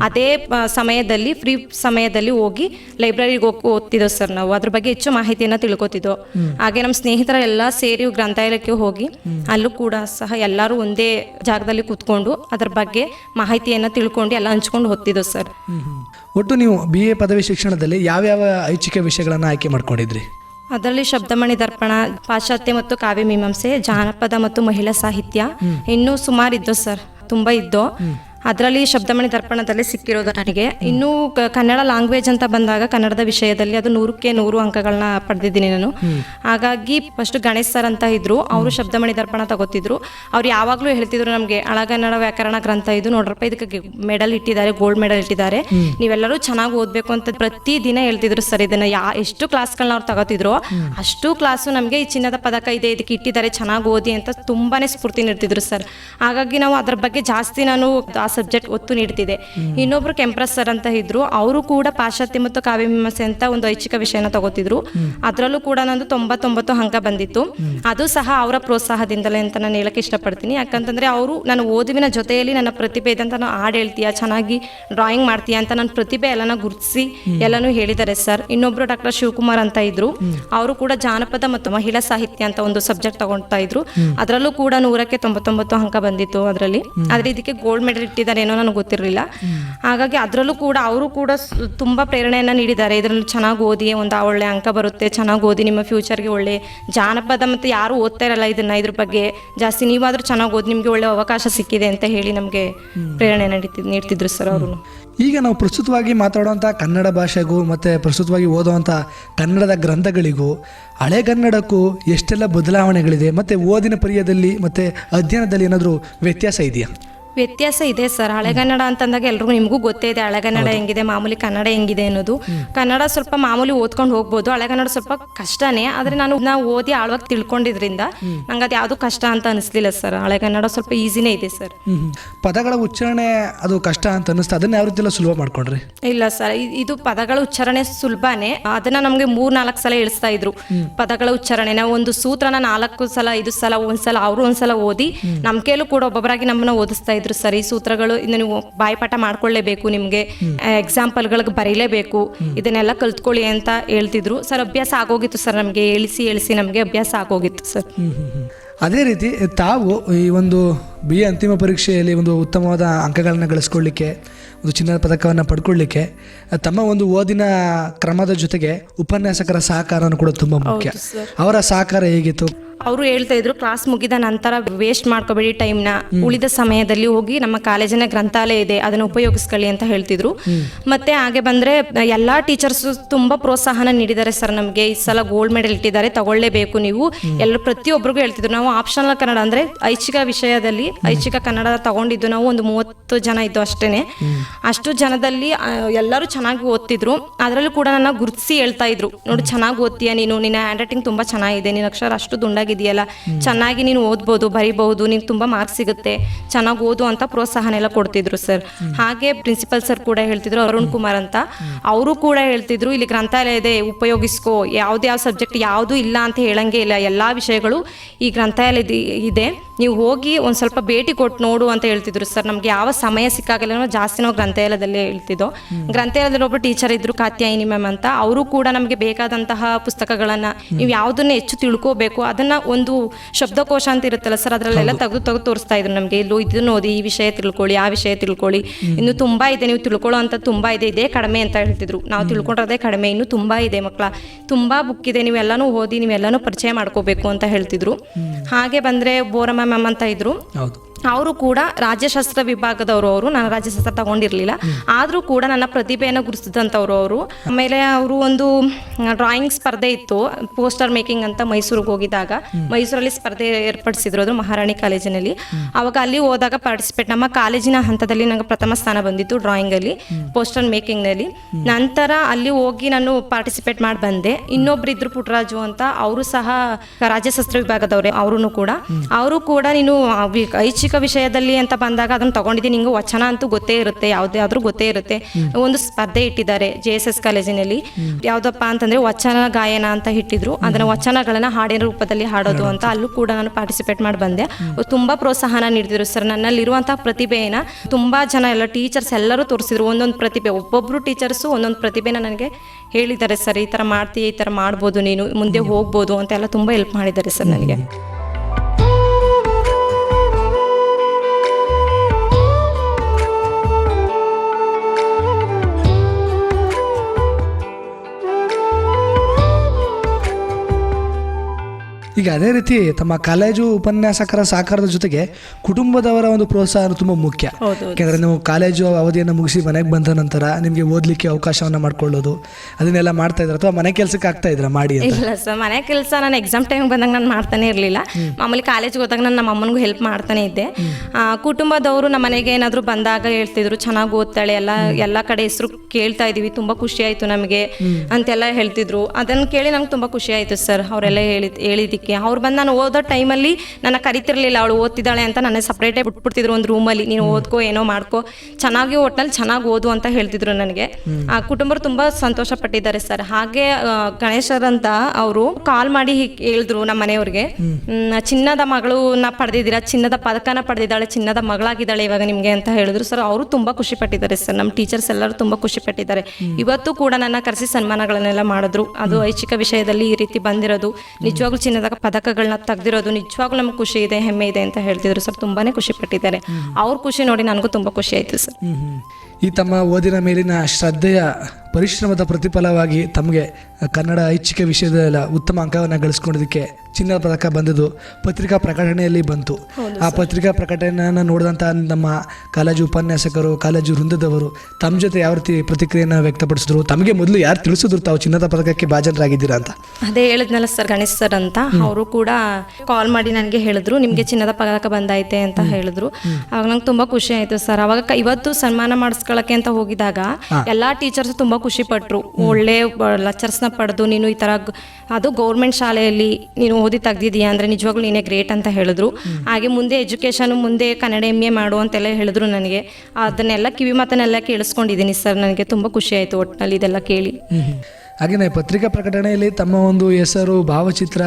Speaker 3: ಅದೇ ಆ, ಸಮಯದಲ್ಲಿ ಫ್ರೀ ಸಮಯದಲ್ಲಿ ಹೋಗಿ ಲೈಬ್ರರಿಗೆ ಹೋಗಿ ಓದ್ತಿದ್ದೋ ಸರ್ ನಾವು. ಅದ್ರ ಬಗ್ಗೆ ಹೆಚ್ಚು ಮಾಹಿತಿಯನ್ನ ತಿಳ್ಕೊತಿದ್ದೋ. ಹಾಗೆ ನಮ್ಮ ಸ್ನೇಹಿತರ ಎಲ್ಲ ಸೇರಿ ಗ್ರಂಥಾಲಯಕ್ಕೆ ಹೋಗಿ ಅಲ್ಲೂ ಕೂಡ ಸಹ ಎಲ್ಲರೂ ಒಂದೇ ಜಾಗದಲ್ಲಿ ಕೂತ್ಕೊಂಡು ಅದ್ರ ಬಗ್ಗೆ ಮಾಹಿತಿಯನ್ನ ತಿಳ್ಕೊಂಡು ಎಲ್ಲ ಹಂಚ್ಕೊಂಡು ಓದ್ತಿದ್ದೋ ಸರ್.
Speaker 2: ಹ್ಮ್ ಹ್ಮ್. ಒಟ್ಟು ನೀವು ಬಿ ಎ ಪದವಿ ಶಿಕ್ಷಣದಲ್ಲಿ ಯಾವ್ಯಾವ ಐಚ್ಛಿಕ ವಿಷಯಗಳನ್ನು ಆಯ್ಕೆ ಮಾಡ್ಕೊಂಡಿದ್ರಿ?
Speaker 3: ಅದರಲ್ಲಿ ಶಬ್ದಮಣಿ ದರ್ಪಣ ಪಾಶ್ಚಾತ್ಯ ಮತ್ತು ಕಾವ್ಯ ಮೀಮಾಂಸೆ ಜಾನಪದ ಮತ್ತು ಮಹಿಳಾ ಸಾಹಿತ್ಯ. ಇನ್ನೂ ಸುಮಾರು ಇದ್ದೋ ಸರ್. ತುಂಬಾ ಇದ್ದೋ ಅದರಲ್ಲಿ ಶಬ್ದಮಣಿ ದರ್ಪಣದಲ್ಲಿ ಸಿಕ್ಕಿರೋದು ನನಗೆ. ಇನ್ನು ಕನ್ನಡ ಲ್ಯಾಂಗ್ವೇಜ್ ಅಂತ ಬಂದಾಗ ಕನ್ನಡದ ವಿಷಯದಲ್ಲಿ ಅದು ನೂರಕ್ಕೆ ನೂರು ಅಂಕಗಳನ್ನ ಪಡೆದಿದ್ದೀನಿ ನಾನು. ಹಾಗಾಗಿ ಫಸ್ಟ್ ಗಣೇಶ್ ಸರ್ ಅಂತ ಇದ್ರು, ಅವರು ಶಬ್ದಮಣಿ ದರ್ಪಣ ತಗೋತಿದ್ರು. ಅವ್ರು ಯಾವಾಗಲೂ ಹೇಳ್ತಿದ್ರು ನಮಗೆ, ಅಳಗನ್ನಡ ವ್ಯಾಕರಣ ಗ್ರಂಥ ಇದು ನೋಡ್ರಪ್ಪ, ಇದಕ್ಕೆ ಮೆಡಲ್ ಇಟ್ಟಿದ್ದಾರೆ ಗೋಲ್ಡ್ ಮೆಡಲ್ ಇಟ್ಟಿದ್ದಾರೆ. ನೀವೆಲ್ಲರೂ ಚೆನ್ನಾಗಿ ಓದಬೇಕು ಅಂತ ಪ್ರತಿ ದಿನ ಹೇಳ್ತಿದ್ರು ಸರ್ ಇದನ್ನ. ಯಾ, ಎಷ್ಟು ಕ್ಲಾಸ್ಗಳನ್ನ ಅವ್ರು ತಗೋತಿದ್ರು, ಅಷ್ಟು ಕ್ಲಾಸು ನಮಗೆ ಈ ಚಿನ್ನದ ಪದಕ ಇದೆ, ಇದಕ್ಕೆ ಇಟ್ಟಿದ್ದಾರೆ, ಚೆನ್ನಾಗಿ ಓದಿ ಅಂತ ತುಂಬಾನೇ ಸ್ಫೂರ್ತಿ ನೀಡ್ತಿದ್ರು ಸರ್ ಹಾಗಾಗಿ ನಾವು ಅದ್ರ ಬಗ್ಗೆ ಜಾಸ್ತಿ ನಾನು ಸಬ್ಜೆಕ್ಟ್ ಒತ್ತು ನೀಡ್ತಿದೆ. ಇನ್ನೊಬ್ರು ಕೆಂಪ್ರಸ್ ಸರ್ ಅಂತ ಇದ್ರು, ಅವರು ಕೂಡ ಪಾಶ್ಚಾತ್ಯ ಮತ್ತು ಕಾವ್ಯ ಮೀಮಾಂಸೆ ಅಂತ ಒಂದು ಐಚ್ಛಿಕ ವಿಷಯನ ತಗೋತಿದ್ರು. ಅದರಲ್ಲೂ ಕೂಡ ನಂದು ತೊಂಬತ್ತೊಂಬತ್ತು ಅಂಕ ಬಂದಿತ್ತು. ಅದು ಸಹ ಅವರ ಪ್ರೋತ್ಸಾಹದಿಂದಲೇ ಅಂತ ನಾನು ಹೇಳಕ್ಕೆ ಇಷ್ಟಪಡ್ತೀನಿ. ಯಾಕಂತಂದ್ರೆ ಅವರು ನನ್ನ ಓದುವಿನ ಜೊತೆಯಲ್ಲಿ ನನ್ನ ಪ್ರತಿಭೆ ಇದೆ ಅಂತ ನಾನು ಹಾಡು ಹೇಳ್ತೀಯಾ, ಚೆನ್ನಾಗಿ ಡ್ರಾಯಿಂಗ್ ಮಾಡ್ತೀಯಾ ಅಂತ ನನ್ನ ಪ್ರತಿಭೆ ಎಲ್ಲನ ಗುರುತಿಸಿ ಎಲ್ಲನೂ ಹೇಳಿದ್ದಾರೆ ಸರ್ ಇನ್ನೊಬ್ರು ಡಾಕ್ಟರ್ ಶಿವಕುಮಾರ್ ಅಂತ ಇದ್ರು. ಅವರು ಕೂಡ ಜಾನಪದ ಮತ್ತು ಮಹಿಳಾ ಸಾಹಿತ್ಯ ಅಂತ ಒಂದು ಸಬ್ಜೆಕ್ಟ್ ತಗೊಳ್ತಾ ಇದ್ರು. ಅದರಲ್ಲೂ ಕೂಡ ನೂರಕ್ಕೆ ತೊಂಬತ್ತೊಂಬತ್ತು ಅಂಕ ಬಂದಿತ್ತು ಅದರಲ್ಲಿ. ಆದ್ರೆ ಇದಕ್ಕೆ ಗೋಲ್ಡ್ ಮೆಡಲ್ ಇಟ್ಟಿದ್ದಾರೆ ಏನೋ ನನಗೆ ಗೊತ್ತಿರಲಿಲ್ಲ. ಹಾಗಾಗಿ ಅದರಲ್ಲೂ ಕೂಡ ಅವರು ಕೂಡ ತುಂಬ ಪ್ರೇರಣೆಯನ್ನು ನೀಡಿದ್ದಾರೆ. ಇದರಲ್ಲಿ ಚೆನ್ನಾಗಿ ಓದಿ ಒಂದು ಒಳ್ಳೆ ಅಂಕ ಬರುತ್ತೆ ಚೆನ್ನಾಗಿ ಓದಿ ನಿಮ್ಮ ಫ್ಯೂಚರ್ಗೆ ಒಳ್ಳೆ ಜಾನಪದ ಮತ್ತು ಯಾರು ಓದ್ತಾ ಇರಲ್ಲ ಇದನ್ನು ಇದ್ರ ಬಗ್ಗೆ. ಜಾಸ್ತಿ ನೀವಾದರೂ ಚೆನ್ನಾಗಿ ಓದಿ ನಿಮಗೆ ಒಳ್ಳೆ ಅವಕಾಶ ಸಿಕ್ಕಿದೆ ಅಂತ ಹೇಳಿ ನಮಗೆ ಪ್ರೇರಣೆ ನೀಡ್ತಿ ನೀಡ್ತಿದ್ರು ಸರ್ ಅವರು.
Speaker 2: ಈಗ ನಾವು ಪ್ರಸ್ತುತವಾಗಿ ಮಾತಾಡುವಂಥ ಕನ್ನಡ ಭಾಷೆಗೂ ಮತ್ತು ಪ್ರಸ್ತುತವಾಗಿ ಓದುವಂಥ ಕನ್ನಡದ ಗ್ರಂಥಗಳಿಗೂ ಹಳೆಗನ್ನಡಕ್ಕೂ ಎಷ್ಟೆಲ್ಲ ಬದಲಾವಣೆಗಳಿದೆ ಮತ್ತು ಓದಿನ ಪರಿಯದಲ್ಲಿ ಮತ್ತು ಅಧ್ಯಯನದಲ್ಲಿ ಏನಾದರೂ ವ್ಯತ್ಯಾಸ ಇದೆಯಾ?
Speaker 3: ವ್ಯತ್ಯಾಸ ಇದೆ ಸರ್. ಹಳೆಗನ್ನಡ ಅಂತಂದಾಗ ಎಲ್ರಿಗೂ ನಿಮಗೂ ಗೊತ್ತೇ ಇದೆ. ಹಳೆಗನ್ನಡ ಹೆಂಗಿದೆ ಮಾಮೂಲಿ ಕನ್ನಡ ಹೆಂಗಿದೆ ಅನ್ನೋದು. ಕನ್ನಡ ಸ್ವಲ್ಪ ಮಾಮೂಲಿ ಓದ್ಕೊಂಡು ಹೋಗ್ಬೋದು. ಹಳೆಗನ್ನಡ ಸ್ವಲ್ಪ ಕಷ್ಟನೇ. ಆದರೆ ನಾನು ನಾವು ಓದಿ ಆಳವಾಗಿ ತಿಳ್ಕೊಂಡಿದ್ರಿಂದ ನಂಗೆ ಅದು ಯಾವುದು ಕಷ್ಟ ಅಂತ ಅನಿಸ್ಲಿಲ್ಲ ಸರ್. ಹಳೆಗನ್ನಡ ಸ್ವಲ್ಪ ಈಸಿನೇ ಇದೆ ಸರ್.
Speaker 2: ಪದಗಳ ಉಚ್ಚಾರಣೆ ಅದು ಕಷ್ಟ ಅಂತ ಅನಿಸ್ತದೆ ಅದನ್ನ ಯಾವ ರೀತಿ ಸುಲಭ ಮಾಡ್ಕೊಂಡ್ರಿ?
Speaker 3: ಇಲ್ಲ ಸರ್. ಇದು ಪದಗಳ ಉಚ್ಚಾರಣೆ ಸುಲಭನೇ. ಅದನ್ನ ನಮಗೆ ಮೂರ್ ನಾಲ್ಕು ಸಲ ಇಳಿಸ್ತಾ ಇದ್ರು. ಪದಗಳ ಉಚ್ಚಾರಣೆ. ನಾವು ಒಂದು ಸೂತ್ರನ ನಾಲ್ಕು ಸಲ ಐದು ಸಲ ಒಂದ್ಸಲ ಅವರು ಒಂದ್ಸಲ ಓದಿ ನಮ್ಮ ಕೈಲೂ ಕೂಡ ಒಬ್ಬೊಬ್ಬರಾಗಿ ನಮ್ಮನ್ನ ಓದಿಸ್ತಾ ಇದ್ರು. ಸರ್ ಸರಿ ಸೂತ್ರಗಳು ಇನ್ನು ನೀವು ಬಾಯಿಪಾಠ ಮಾಡ್ಕೊಳ್ಳೇಬೇಕು ನಿಮಗೆ. ಎಕ್ಸಾಂಪಲ್ಗಳಿಗೆ ಬರೀಲೇಬೇಕು. ಇದನ್ನೆಲ್ಲ ಕಲ್ತ್ಕೊಳ್ಳಿ ಅಂತ ಹೇಳ್ತಿದ್ರು. ಸರ್ ಅಭ್ಯಾಸ ಆಗೋಗಿತ್ತು ಸರ್ ನಮಗೆ? ಎಳಿಸಿ ಎಳಿಸಿ ನಮಗೆ ಅಭ್ಯಾಸ ಆಗೋಗಿತ್ತು ಸರ್.
Speaker 2: ಅದೇ ರೀತಿ ತಾವು ಈ ಒಂದು ಬಿ ಎ ಅಂತಿಮ ಪರೀಕ್ಷೆಯಲ್ಲಿ ಒಂದು ಉತ್ತಮವಾದ ಅಂಕಗಳನ್ನು ಗಳಿಸ್ಕೊಳ್ಳಿಕ್ಕೆ ಒಂದು ಚಿನ್ನದ ಪದಕವನ್ನು ಪಡ್ಕೊಳ್ಳಿಕ್ಕೆ ತಮ್ಮ ಒಂದು ಓದಿನ ಕ್ರಮದ ಜೊತೆಗೆ ಉಪನ್ಯಾಸಕರ ಸಹಕಾರನೂ ಕೂಡ ತುಂಬ ಮುಖ್ಯ. ಅವರ ಸಹಕಾರ ಹೇಗಿತ್ತು?
Speaker 3: ಅವರು ಹೇಳ್ತಾ ಇದ್ರು ಕ್ಲಾಸ್ ಮುಗಿದ ನಂತರ ವೇಸ್ಟ್ ಮಾಡ್ಕೋಬೇಡಿ ಟೈಮ್ನ ಉಳಿದ ಸಮಯದಲ್ಲಿ ಹೋಗಿ ನಮ್ಮ ಕಾಲೇಜಿನ ಗ್ರಂಥಾಲಯ ಇದೆ ಅದನ್ನು ಉಪಯೋಗಿಸ್ಕೊಳ್ಳಿ ಅಂತ ಹೇಳ್ತಿದ್ರು. ಮತ್ತೆ ಹಾಗೆ ಬಂದ್ರೆ ಎಲ್ಲಾ ಟೀಚರ್ಸ್ ತುಂಬಾ ಪ್ರೋತ್ಸಾಹನ ನೀಡಿದ್ದಾರೆ ಸರ್ ನಮಗೆ. ಈ ಸಲ ಗೋಲ್ಡ್ ಮೆಡಲ್ ಇಟ್ಟಿದ್ದಾರೆ ತಗೊಳ್ಳೇಬೇಕು ನೀವು. ಎಲ್ಲರೂ ಪ್ರತಿಯೊಬ್ಬರಿಗೂ ಹೇಳ್ತಿದ್ರು ನಾವು ಆಪ್ಷನಲ್ ಕನ್ನಡ ಅಂದ್ರೆ ಐಚ್ಛಿಕ ವಿಷಯದಲ್ಲಿ ಐಚ್ಛಿಕ ಕನ್ನಡ ತಗೊಂಡಿದ್ದು ನಾವು ಒಂದು ಮೂವತ್ತು ಜನ ಇದ್ದು ಅಷ್ಟೇನೆ. ಅಷ್ಟು ಜನದಲ್ಲಿ ಎಲ್ಲರೂ ಚೆನ್ನಾಗಿ ಓದ್ತಿದ್ರು. ಅದರಲ್ಲೂ ಕೂಡ ನನ್ನ ಗುರುತಿಸಿ ಹೇಳ್ತಾ ಇದ್ರು ನೋಡಿ ಚೆನ್ನಾಗಿ ಓದ್ತೀಯ ನೀನು. ನಿನ್ನ ಹ್ಯಾಂಡ್ ರೈಟಿಂಗ್ ತುಂಬಾ ಚೆನ್ನಾಗಿದೆ. ನಿನ್ನ ಅಕ್ಷರ ಅಷ್ಟು ದುಂಡಾಗಿದೆಯಲ್ಲ ಚೆನ್ನಾಗಿ ನೀನು ಓದ್ಬೋದು ಬರಿಬಹುದು ನೀನು ತುಂಬಾ ಮಾರ್ಕ್ಸ್ ಸಿಗುತ್ತೆ. ಚೆನ್ನಾಗಿ ಓದು ಅಂತ ಪ್ರೋತ್ಸಾಹನೆಲ್ಲ ಕೊಡ್ತಿದ್ರು ಸರ್. ಹಾಗೆ ಪ್ರಿನ್ಸಿಪಲ್ ಸರ್ ಕೂಡ ಹೇಳ್ತಿದ್ರು ಅರುಣ್ ಕುಮಾರ್ ಅಂತ. ಅವರು ಕೂಡ ಹೇಳ್ತಿದ್ರು ಇಲ್ಲಿ ಗ್ರಂಥಾಲಯ ಇದೆ ಉಪಯೋಗಿಸ್ಕೋ ಯಾವ್ದು ಯಾವ ಸಬ್ಜೆಕ್ಟ್ ಯಾವುದು ಇಲ್ಲ ಅಂತ ಹೇಳಂಗೆ ಇಲ್ಲ ಎಲ್ಲಾ ವಿಷಯಗಳು ಈ ಗ್ರಂಥಾಲಯ ಇದೆ. ನೀವು ಹೋಗಿ ಒಂದ್ ಸ್ವಲ್ಪ ಭೇಟಿ ಕೊಟ್ಟು ನೋಡು ಅಂತ ಹೇಳ್ತಿದ್ರು ಸರ್. ನಮ್ಗೆ ಯಾವ ಸಮಯ ಸಿಕ್ಕಾಗಲ್ಲ ಜಾಸ್ತಿ ನಾವು ಗ್ರಂಥಾಲಯದಲ್ಲೇ ಹೇಳ್ತಿದ್ದೋ. ಗ್ರಂಥಾಲಯದಲ್ಲಿ ಒಬ್ಬ ಟೀಚರ್ ಇದ್ರು ಕಾತ್ಯಾಯಿನಿ ಮ್ಯಾಮ್ ಅಂತ. ಅವರು ಕೂಡ ನಮಗೆ ಬೇಕಾದಂತಹ ಪುಸ್ತಕಗಳನ್ನ ನೀವು ಯಾವುದನ್ನ ಹೆಚ್ಚು ತಿಳ್ಕೋಬೇಕು ಅದನ್ನ ಒಂದು ಶಬ್ದಕೋಶ ಅಂತ ಇರುತ್ತಲ್ಲ ಸರ್ ಅದರಲ್ಲೆಲ್ಲ ತೆಗೆದು ತೆಗೆದು ತೋರಿಸ್ತಾ ಇದ್ರು ನಮಗೆ. ಇಲ್ಲೂ ಇದನ್ನ ಓದಿ ಈ ವಿಷಯ ತಿಳ್ಕೊಳ್ಳಿ ಆ ವಿಷಯ ತಿಳ್ಕೊಳ್ಳಿ. ಇನ್ನು ತುಂಬಾ ಇದೆ ನೀವು ತಿಳ್ಕೊಳ್ಳೋ ಅಂತ ತುಂಬಾ ಇದೆ ಇದೇ ಕಡಿಮೆ ಅಂತ ಹೇಳ್ತಿದ್ರು. ನಾವು ತಿಳ್ಕೊಂಡಿರೋದೇ ಕಡಿಮೆ ಇನ್ನು ತುಂಬಾ ಇದೆ ಮಕ್ಕಳ ತುಂಬಾ ಬುಕ್ ಇದೆ ನೀವೆಲ್ಲಾನು ಓದಿ ನೀವೆಲ್ಲಾನು ಪರಿಚಯ ಮಾಡ್ಕೋಬೇಕು ಅಂತ ಹೇಳ್ತಿದ್ರು. ಹಾಗೆ ಬಂದ್ರೆ ಬೋರಮ್ಮ ಮ್ಯಾಮ್ ಅಂತ ಇದ್ರು. ಅವರು ಕೂಡ ರಾಜ್ಯಶಾಸ್ತ್ರ ವಿಭಾಗದವರು ಅವರು. ನಾನು ರಾಜ್ಯಶಾಸ್ತ್ರ ತಗೊಂಡಿರಲಿಲ್ಲ. ಆದರೂ ಕೂಡ ನನ್ನ ಪ್ರತಿಭೆಯನ್ನು ಗುರುತಿಸಿದಂಥವ್ರು ಅವರು. ಆಮೇಲೆ ಅವರು ಒಂದು ಡ್ರಾಯಿಂಗ್ ಸ್ಪರ್ಧೆ ಇತ್ತು. ಪೋಸ್ಟರ್ ಮೇಕಿಂಗ್ ಅಂತ ಮೈಸೂರಿಗೆ ಹೋಗಿದ್ದಾಗ. ಮೈಸೂರಲ್ಲಿ ಸ್ಪರ್ಧೆ ಏರ್ಪಡಿಸಿದ್ರು ಅದು ಮಹಾರಾಣಿ ಕಾಲೇಜಿನಲ್ಲಿ. ಅವಾಗ ಅಲ್ಲಿ ಹೋದಾಗ ಪಾರ್ಟಿಸಿಪೇಟ್ ನಮ್ಮ ಕಾಲೇಜಿನ ಹಂತದಲ್ಲಿ ನನಗೆ ಪ್ರಥಮ ಸ್ಥಾನ ಬಂದಿತ್ತು ಡ್ರಾಯಿಂಗಲ್ಲಿ ಪೋಸ್ಟರ್ ಮೇಕಿಂಗ್ನಲ್ಲಿ ನಂತರ ಅಲ್ಲಿ ಹೋಗಿ ನಾನು ಪಾರ್ಟಿಸಿಪೇಟ್ ಮಾಡಿ ಬಂದೆ. ಇನ್ನೊಬ್ರು ಇದ್ರು ಪುಟ್ರಾಜು ಅಂತ, ಅವರು ಸಹ ರಾಜ್ಯಶಾಸ್ತ್ರ ವಿಭಾಗದವ್ರೆ ಅವರು ಕೂಡ. ಅವರು ಕೂಡ ನೀನು, ಆ ಐಚ್ಛಿಕ ವಿಷಯದಲ್ಲಿ ಅಂತ ಬಂದಾಗ ಅದನ್ನು ತಗೊಂಡಿದ್ದೀನಿ. ನಿಂಗೆ ವಚನ ಅಂತೂ ಗೊತ್ತೇ ಇರುತ್ತೆ. ಯಾವುದೇ ಆದ್ರೂ ಗೊತ್ತೇ ಇರುತ್ತೆ. ಒಂದು ಸ್ಪರ್ಧೆ ಇಟ್ಟಿದ್ದಾರೆ ಜೆ ಎಸ್ ಎಸ್ ಕಾಲೇಜಿನಲ್ಲಿ. ಯಾವುದಪ್ಪ ಅಂತಂದ್ರೆ ವಚನ ಗಾಯನ ಅಂತ ಇಟ್ಟಿದ್ರು. ಅದನ್ನ ವಚನಗಳನ್ನ ಹಾಡಿನ ರೂಪದಲ್ಲಿ ಹಾಡೋದು ಅಂತ ಅಲ್ಲೂ ಕೂಡ ನಾನು ಪಾರ್ಟಿಸಿಪೇಟ್ ಮಾಡಿ ಬಂದೆ. ತುಂಬಾ ಪ್ರೋತ್ಸಾಹನ ನೀಡಿದ್ರು ಸರ್. ನನ್ನಲ್ಲಿರುವಂತಹ ಪ್ರತಿಭೆಯನ್ನ ತುಂಬಾ ಜನ ಎಲ್ಲ ಟೀಚರ್ಸ್ ಎಲ್ಲರೂ ತೋರಿಸಿದ್ರು. ಒಂದೊಂದು ಪ್ರತಿಭೆ ಒಬ್ಬೊಬ್ರು ಟೀಚರ್ಸು ಒಂದೊಂದು ಪ್ರತಿಭೆನ ನನಗೆ ಹೇಳಿದ್ದಾರೆ ಸರ್. ಈ ಥರ ಮಾಡ್ತೀಯ ಈ ಥರ ಮಾಡ್ಬೋದು ನೀನು ಮುಂದೆ ಹೋಗ್ಬೋದು ಅಂತೆಲ್ಲ ತುಂಬ ಹೆಲ್ಪ್ ಮಾಡಿದ್ದಾರೆ ಸರ್ ನನಗೆ.
Speaker 2: ಈಗ ಅದೇ ರೀತಿ ತಮ್ಮ ಕಾಲೇಜು ಉಪನ್ಯಾಸಕರ ಸಹಕಾರದ ಜೊತೆಗೆ ಕುಟುಂಬದವರ ಒಂದು ಪ್ರೋತ್ಸಾಹ ತುಂಬ ಮುಖ್ಯ. ಯಾಕೆಂದರೆ ನೀವು ಕಾಲೇಜು ಅವಧಿಯನ್ನು ಮುಗಿಸಿ ಮನೆಗೆ ಬಂದ ನಂತರ ನಿಮಗೆ ಓದಲಿಕ್ಕೆ ಅವಕಾಶವನ್ನು ಮಾಡ್ಕೊಳ್ಳೋದು ಅದನ್ನೆಲ್ಲ ಮಾಡ್ತಾ ಇದ್ರ ಅಥವಾ ಮನೆ ಕೆಲಸಕ್ಕೆ ಆಗ್ತಾ ಇದ್ರ ಮಾಡಿ
Speaker 3: ಇಲ್ಲ ಸರ್ ಮನೆ ಕೆಲಸ ನಾನು ಎಕ್ಸಾಮ್ ಟೈಮ್ ಬಂದಾಗ ನಾನು ಮಾಡ್ತಾನೆ ಇರಲಿಲ್ಲ. ಮಾಮೂಲಿ ಕಾಲೇಜ್ಗೆ ಹೋದಾಗ ನಾನು ನಮ್ಮ ಅಮ್ಮನಿಗೂ ಹೆಲ್ಪ್ ಮಾಡ್ತಾನೆ ಇದ್ದೆ. ಕುಟುಂಬದವರು ನಮ್ಮ ಮನೆಗೆ ಏನಾದರೂ ಬಂದಾಗ ಹೇಳ್ತಿದ್ರು ಚೆನ್ನಾಗಿ ಓದ್ತಾಳೆ ಎಲ್ಲ ಎಲ್ಲ ಕಡೆ ಹೆಸರು ಕೇಳ್ತಾ ಇದೀವಿ ತುಂಬ ಖುಷಿ ಆಯಿತು ನಮಗೆ ಅಂತೆಲ್ಲ ಹೇಳ್ತಿದ್ರು. ಅದನ್ನು ಕೇಳಿ ನಂಗೆ ತುಂಬ ಖುಷಿ ಆಯಿತು ಸರ್ ಅವರೆಲ್ಲ ಹೇಳಿದ ಹೇಳಿದ್ದಕ್ಕೆ ಅವ್ರು ಬಂದು ನಾನು ಓದೋ ಟೈಮಲ್ಲಿ ನನ್ನ ಕರಿತಿರ್ಲಿಲ್ಲ. ಅವಳು ಓದ್ತಿದ್ದಾಳೆ ಅಂತ ನನ್ನ ಸಪ್ರೇಟೇ ಬಿಟ್ಬಿಡ್ತಿದ್ರು ಒಂದು ರೂಮಲ್ಲಿ. ನೀನು ಓದ್ಕೋ ಏನೋ ಮಾಡ್ಕೋ. ಚೆನ್ನಾಗಿ ಒಟ್ನಲ್ಲಿ ಚೆನ್ನಾಗಿ ಓದು ಅಂತ ಹೇಳ್ತಿದ್ರು ನನಗೆ. ಆ ಕುಟುಂಬರು ತುಂಬ ಸಂತೋಷ ಪಟ್ಟಿದ್ದಾರೆ ಸರ್. ಹಾಗೆ ಗಣೇಶರಂತ ಅವರು ಕಾಲ್ ಮಾಡಿ ಹೇಳಿದ್ರು ನಮ್ಮ ಮನೆಯವ್ರಿಗೆ. ಚಿನ್ನದ ಮಗಳನ್ನ ಪಡೆದಿದ್ದೀರಾ? ಚಿನ್ನದ ಪದಕನ ಪಡೆದಿದ್ದಾಳೆ ಚಿನ್ನದ ಮಗಳಾಗಿದ್ದಾಳೆ ಇವಾಗ ನಿಮಗೆ ಅಂತ ಹೇಳಿದ್ರು. ಸರ್ ಅವರು ತುಂಬಾ ಖುಷಿ ಪಟ್ಟಿದ್ದಾರೆ ಸರ್. ನಮ್ಮ ಟೀಚರ್ಸ್ ಎಲ್ಲರೂ ತುಂಬಾ ಖುಷಿ ಪಟ್ಟಿದ್ದಾರೆ ಇವತ್ತು ಕೂಡ ನನ್ನ ಕರೆಸಿ ಸನ್ಮಾನಗಳನ್ನೆಲ್ಲ ಮಾಡಿದ್ರು. ಅದು ಐಚ್ಛಿಕ ವಿಷಯದಲ್ಲಿ ಈ ರೀತಿ ಬಂದಿರೋದು. ನಿಜವಾಗ್ಲೂ ಚಿನ್ನದ ಪದಕಗಳನ್ನ ತೆಗ್ದಿರೋದು ನಿಜವಾಗ್ಲೂ ನಮ್ಗೆ ಖುಷಿ ಇದೆ ಹೆಮ್ಮೆ ಇದೆ ಅಂತ ಹೇಳ್ತಿದ್ರು ಸರ್. ತುಂಬಾನೇ ಖುಷಿ ಪಟ್ಟಿದ್ದಾರೆ ಅವ್ರ ಖುಷಿ ನೋಡಿ ನನಗೂ ತುಂಬಾ ಖುಷಿ ಆಯ್ತು ಸರ್.
Speaker 2: ಈ ತಮ್ಮ ಓದಿನ ಮೇಲಿನ ಶ್ರದ್ಧೆಯ ಪರಿಶ್ರಮದ ಪ್ರತಿಫಲವಾಗಿ ತಮಗೆ ಕನ್ನಡ ಐಚ್ಛಿಕ ವಿಷಯದಲ್ಲ ಉತ್ತಮ ಅಂಕವನ್ನು ಗಳಿಸ್ಕೊಂಡಿದ್ದಕ್ಕೆ ಚಿನ್ನದ ಪದಕ ಬಂದದ್ದು ಪತ್ರಿಕಾ ಪ್ರಕಟಣೆಯಲ್ಲಿ ಬಂತು. ಆ ಪತ್ರಿಕಾ ಪ್ರಕಟಣೆಯನ್ನು ನೋಡಿದಂಥ ನಮ್ಮ ಕಾಲೇಜು ಉಪನ್ಯಾಸಕರು ಕಾಲೇಜು ವೃಂದದವರು ತಮ್ಮ ಜೊತೆ ಯಾವ ರೀತಿ ಪ್ರತಿಕ್ರಿಯೆಯನ್ನು ವ್ಯಕ್ತಪಡಿಸಿದ್ರು ತಮಗೆ ಮೊದಲು ಯಾರು ತಿಳಿಸಿದ್ರು ತಾವು ಚಿನ್ನದ ಪದಕಕ್ಕೆ ಭಾಜನರಾಗಿದ್ದೀರಾ ಅಂತ?
Speaker 3: ಅದೇ ಹೇಳಿದ್ನಲ್ಲ ಸರ್ ಗಣೇಶ್ ಸರ್ ಅಂತ. ಅವರು ಕೂಡ ಕಾಲ್ ಮಾಡಿ ನನಗೆ ಹೇಳಿದ್ರು ನಿಮಗೆ ಚಿನ್ನದ ಪದಕ ಬಂದೈತೆ ಅಂತ ಹೇಳಿದ್ರು. ಅವಾಗ ನಂಗೆ ತುಂಬಾ ಖುಷಿ ಆಯಿತು ಸರ್. ಅವಾಗ ಇವತ್ತು ಸನ್ಮಾನ ಮಾಡಿಸ್ಕೊಳಕ್ಕೆ ಅಂತ ಹೋಗಿದಾಗ ಎಲ್ಲಾ ಟೀಚರ್ಸ್ ತುಂಬಾ ಖುಷಿ ಪಟ್ಟರು ಒಳ್ಳೆ ಲೆಕ್ಚರ್ಸ್ನ ಪಡೆದು ನೀನು ಈ ಥರ ಅದು ಗೌರ್ಮೆಂಟ್ ಶಾಲೆಯಲ್ಲಿ ನೀನು ಓದಿ ತೆಗ್ದಿದೀಯ ಅಂದರೆ ನಿಜವಾಗ್ಲೂ ನೀನೇ ಗ್ರೇಟ್ ಅಂತ ಹೇಳಿದ್ರು. ಹಾಗೆ ಮುಂದೆ ಎಜುಕೇಶನ್ ಮುಂದೆ ಕನ್ನಡ ಎಂ ಎ ಮಾಡು ಅಂತೆಲ್ಲ ಹೇಳಿದ್ರು ನನಗೆ. ಅದನ್ನೆಲ್ಲ ಕಿವಿ ಮಾತನ್ನೆಲ್ಲ ಕೇಳಿಸ್ಕೊಂಡಿದ್ದೀನಿ ಸರ್. ನನಗೆ ತುಂಬ ಖುಷಿ ಆಯಿತು ಒಟ್ಟಿನಲ್ಲಿ ಇದೆಲ್ಲ ಕೇಳಿ.
Speaker 2: ಹಾಗೆಯೇ ಪತ್ರಿಕಾ ಪ್ರಕಟಣೆಯಲ್ಲಿ ತಮ್ಮ ಒಂದು ಹೆಸರು ಭಾವಚಿತ್ರ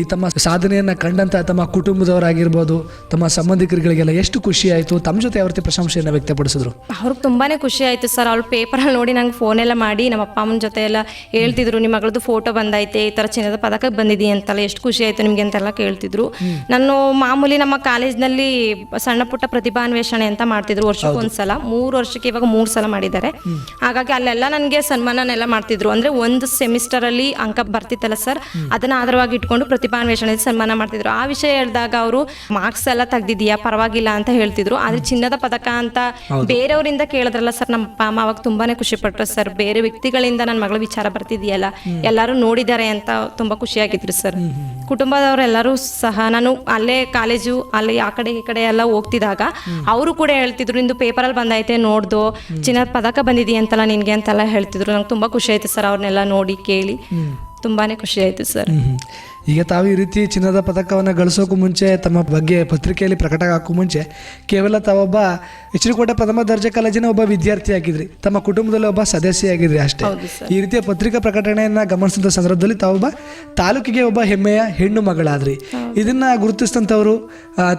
Speaker 2: ಈ ತಮ್ಮ ಸಾಧನೆಯನ್ನು ಕಂಡಂಥ ತಮ್ಮ ಕುಟುಂಬದವರಾಗಿರ್ಬೋದು ತಮ್ಮ ಸಂಬಂಧಿಕರುಗಳಿಗೆಲ್ಲ ಎಷ್ಟು ಖುಷಿ ಆಯಿತು? ತಮ್ಮ ಜೊತೆ ಯಾವ ರೀತಿ ಪ್ರಶಂಸೆಯನ್ನು ವ್ಯಕ್ತಪಡಿಸಿದ್ರು.
Speaker 3: ಅವ್ರಿಗೆ ತುಂಬಾ ಖುಷಿ ಆಯಿತು ಸರ್. ಅವ್ರ ಪೇಪರಲ್ಲಿ ನೋಡಿ ನಂಗೆ ಫೋನ್ ಎಲ್ಲ ಮಾಡಿ ನಮ್ಮ ಅಪ್ಪ ಅಮ್ಮನ ಜೊತೆ ಎಲ್ಲ ಹೇಳ್ತಿದ್ರು ನಿಮ್ಮ ಮಗಳದ್ದು ಫೋಟೋ ಬಂದೈತೆ ಈ ಥರ ಚಿನ್ನದ ಪದಕ ಬಂದಿದೆ ಅಂತೆಲ್ಲ ಎಷ್ಟು ಖುಷಿ ಆಯಿತು ನಿಮಗೆ ಅಂತೆಲ್ಲ ಕೇಳ್ತಿದ್ರು. ನಾನು ಮಾಮೂಲಿ ನಮ್ಮ ಕಾಲೇಜ್ನಲ್ಲಿ ಸಣ್ಣ ಪುಟ್ಟ ಪ್ರತಿಭಾನ್ವೇಷಣೆ ಅಂತ ಮಾಡ್ತಿದ್ರು ವರ್ಷಕ್ಕೆ ಒಂದ್ಸಲ ಮೂರು ವರ್ಷಕ್ಕೆ ಇವಾಗ ಮೂರು ಸಲ ಮಾಡಿದ್ದಾರೆ. ಹಾಗಾಗಿ ಅಲ್ಲೆಲ್ಲ ನನಗೆ ಸನ್ಮಾನನೆಲ್ಲ ಮಾಡ್ತಿದ್ರು. ಅಂದರೆ ಒಂದು ಒಂದು ಸೆಮಿಸ್ಟರಲ್ಲಿ ಅಂಕ ಬರ್ತಿತ್ತಲ್ಲ ಸರ್ ಅದನ್ನ ಆಧಾರವಾಗಿ ಇಟ್ಕೊಂಡು ಪ್ರತಿಭಾನ್ವೇಷಣೆ ಸನ್ಮಾನ ಮಾಡ್ತಿದ್ರು. ಆ ವಿಷಯ ಹೇಳಿದಾಗ ಅವರು ಮಾರ್ಕ್ಸ್ ಎಲ್ಲ ತೆಗ್ದಿದ್ಯಾ ಪರವಾಗಿಲ್ಲ ಅಂತ ಹೇಳ್ತಿದ್ರು. ಆದ್ರೆ ಚಿನ್ನದ ಪದಕ ಅಂತ ಬೇರೆಯವರಿಂದ ಕೇಳಿದ್ರಲ್ಲ ಸರ್ ನಮ್ಮ ಅಪ್ಪ ಅಮ್ಮ ಅವಾಗ ತುಂಬಾನೇ ಖುಷಿ ಪಟ್ರು ಸರ್ ಬೇರೆ ವ್ಯಕ್ತಿಗಳಿಂದ ನನ್ನ ಮಗಳ ವಿಚಾರ ಬರ್ತಿದೆಯಲ್ಲ? ಎಲ್ಲರೂ ನೋಡಿದ್ದಾರೆ ಅಂತ ತುಂಬಾ ಖುಷಿಯಾಗಿದ್ರು ಸರ್ ಕುಟುಂಬದವರೆಲ್ಲರೂ ಸಹ ನಾನು ಅಲ್ಲೇ ಕಾಲೇಜು ಅಲ್ಲಿ ಆ ಕಡೆ ಈ ಕಡೆ ಎಲ್ಲ ಹೋಗ್ತಿದ್ದಾಗ ಅವರು ಕೂಡ ಹೇಳ್ತಿದ್ರು ಇಂದು ಪೇಪರಲ್ಲಿ ಬಂದೈತೆ ನೋಡ್ದು. ಚಿನ್ನದ ಪದಕ ಬಂದಿದೆಯಂತಲ್ಲ ನಿನ್ಗೆ ಅಂತೆಲ್ಲ ಹೇಳ್ತಿದ್ರು. ನಂಗೆ ತುಂಬಾ ಖುಷಿ ಆಯ್ತು ಸರ್ ಅವ್ರನ್ನೆಲ್ಲ ನೋಡಿ ಕೇಳಿ ತುಂಬಾನೇ ಖುಷಿ ಆಯ್ತು ಸರ್.
Speaker 2: ಈಗ ತಾವು ಈ ರೀತಿ ಚಿನ್ನದ ಪದಕವನ್ನು ಗಳಿಸೋಕ್ಕೂ ಮುಂಚೆ ತಮ್ಮ ಬಗ್ಗೆ ಪತ್ರಿಕೆಯಲ್ಲಿ ಪ್ರಕಟ ಹಾಕೋ ಮುಂಚೆ ಕೇವಲ ತಾವೊಬ್ಬ ಹೆಚ್ಚಿನಕೋಟೆ ಪ್ರಥಮ ದರ್ಜೆ ಕಾಲೇಜಿನ ಒಬ್ಬ ವಿದ್ಯಾರ್ಥಿ ಆಗಿದ್ರಿ ತಮ್ಮ ಕುಟುಂಬದಲ್ಲಿ ಒಬ್ಬ ಸದಸ್ಯ ಆಗಿದ್ರಿ ಅಷ್ಟೇ ಈ ರೀತಿಯ ಪತ್ರಿಕಾ ಪ್ರಕಟಣೆಯನ್ನ ಗಮನಿಸಿದ ಸಂದರ್ಭದಲ್ಲಿ ತಾವೊಬ್ಬ ತಾಲೂಕಿಗೆ ಒಬ್ಬ ಹೆಮ್ಮೆಯ ಹೆಣ್ಣು ಮಗಳಾದ್ರಿ. ಇದನ್ನ ಗುರುತಿಸಿದಂಥವ್ರು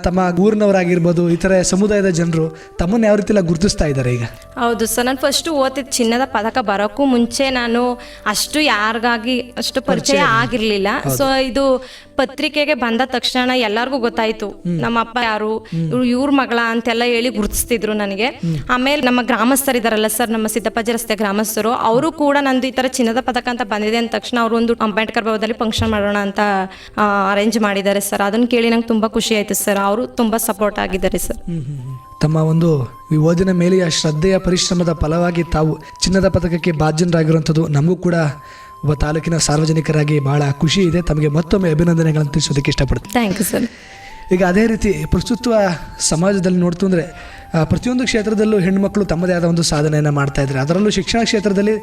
Speaker 2: ತಮ್ಮ ಊರಿನವರಾಗಿರ್ಬೋದು ಇತರ ಸಮುದಾಯದ ಜನರು ತಮ್ಮನ್ನ ಯಾವ ರೀತಿ ಎಲ್ಲ ಗುರುತಿಸ್ತಾ ಇದ್ದಾರೆ ಈಗ?
Speaker 3: ಹೌದು ಸರ್ ನಾನು ಫಸ್ಟ್ ಓದಿದ ಚಿನ್ನದ ಪದಕ ಬರೋಕ್ಕೂ ಮುಂಚೆ ನಾನು ಅಷ್ಟು ಯಾರಿಗಾಗಿ ಅಷ್ಟು ಪರಿಚಯ ಆಗಿರ್ಲಿಲ್ಲ. ಸೊ ಇದು ಪತ್ರಿಕೆಗೆ ಬಂದ ತಕ್ಷಣ ಎಲ್ಲರಿಗೂ ಗೊತ್ತಾಯ್ತು. ನಮ್ಮ ಅಪ್ಪ ಯಾರು, ಇವ್ರು ಮಗಳ ಅಂತೆಲ್ಲ ಹೇಳಿ ಗುರುತಿಸ್ತಿದ್ರು ನನಗೆ. ಆಮೇಲೆ ನಮ್ಮ ಗ್ರಾಮಸ್ಥರಿದಾರಲ್ಲ ಸರ್, ನಮ್ಮ ಸಿದ್ದಪ್ಪಾಜಿ ರಸ್ತೆ ಗ್ರಾಮಸ್ಥರು, ಅವರು ಕೂಡ ನಂದು ಈ ತರ ಚಿನ್ನದ ಪದಕ ಅಂತ ಬಂದಿದೆ ಅಂದ ತಕ್ಷಣ ಅವರು ಒಂದು ಅಂಬೇಡ್ಕರ್ ಭವನದಲ್ಲಿ ಫಂಕ್ಷನ್ ಮಾಡೋಣ ಅಂತ ಅರೇಂಜ್ ಮಾಡಿದ್ದಾರೆ ಸರ್. ಅದನ್ನ ಕೇಳಿ ನಂಗೆ ತುಂಬಾ ಖುಷಿ ಆಯ್ತು ಸರ್. ಅವರು ತುಂಬಾ ಸಪೋರ್ಟ್ ಆಗಿದ್ದಾರೆ ಸರ್.
Speaker 2: ತಮ್ಮ ಒಂದು ಈ ಮೇಲೆ ಆ ಶ್ರದ್ಧೆಯ ಪರಿಶ್ರಮದ ಫಲವಾಗಿ ತಾವು ಚಿನ್ನದ ಪದಕಕ್ಕೆ ಬಾಧ್ಯನರಾಗಿರುವಂಥದ್ದು ನಮಗೂ ಕೂಡ ಒಬ್ಬ ತಾಲೂಕಿನ ಸಾರ್ವಜನಿಕರಾಗಿ ಬಹಳ ಖುಷಿ ಇದೆ. ತಮಗೆ ಮತ್ತೊಮ್ಮೆ ಅಭಿನಂದನೆಗಳನ್ನು ತಿಳಿಸೋದಕ್ಕೆ ಇಷ್ಟಪಡ್ತೀನಿ.
Speaker 3: ಥ್ಯಾಂಕ್ ಯು ಸರ್
Speaker 2: ಈಗ ಅದೇ ರೀತಿ ಪ್ರಸ್ತುತ್ವ ಸಮಾಜದಲ್ಲಿ ನೋಡ್ತು ಅಂದರೆ ಪ್ರತಿಯೊಂದು ಕ್ಷೇತ್ರದಲ್ಲೂ ಹೆಣ್ಮಕ್ಳು ತಮ್ಮದೇ ಆದ ಒಂದು ಸಾಧನೆಯನ್ನು ಮಾಡ್ತಾ ಇದ್ದಾರೆ. ಅದರಲ್ಲೂ ಶಿಕ್ಷಣ ಕ್ಷೇತ್ರದಲ್ಲಿ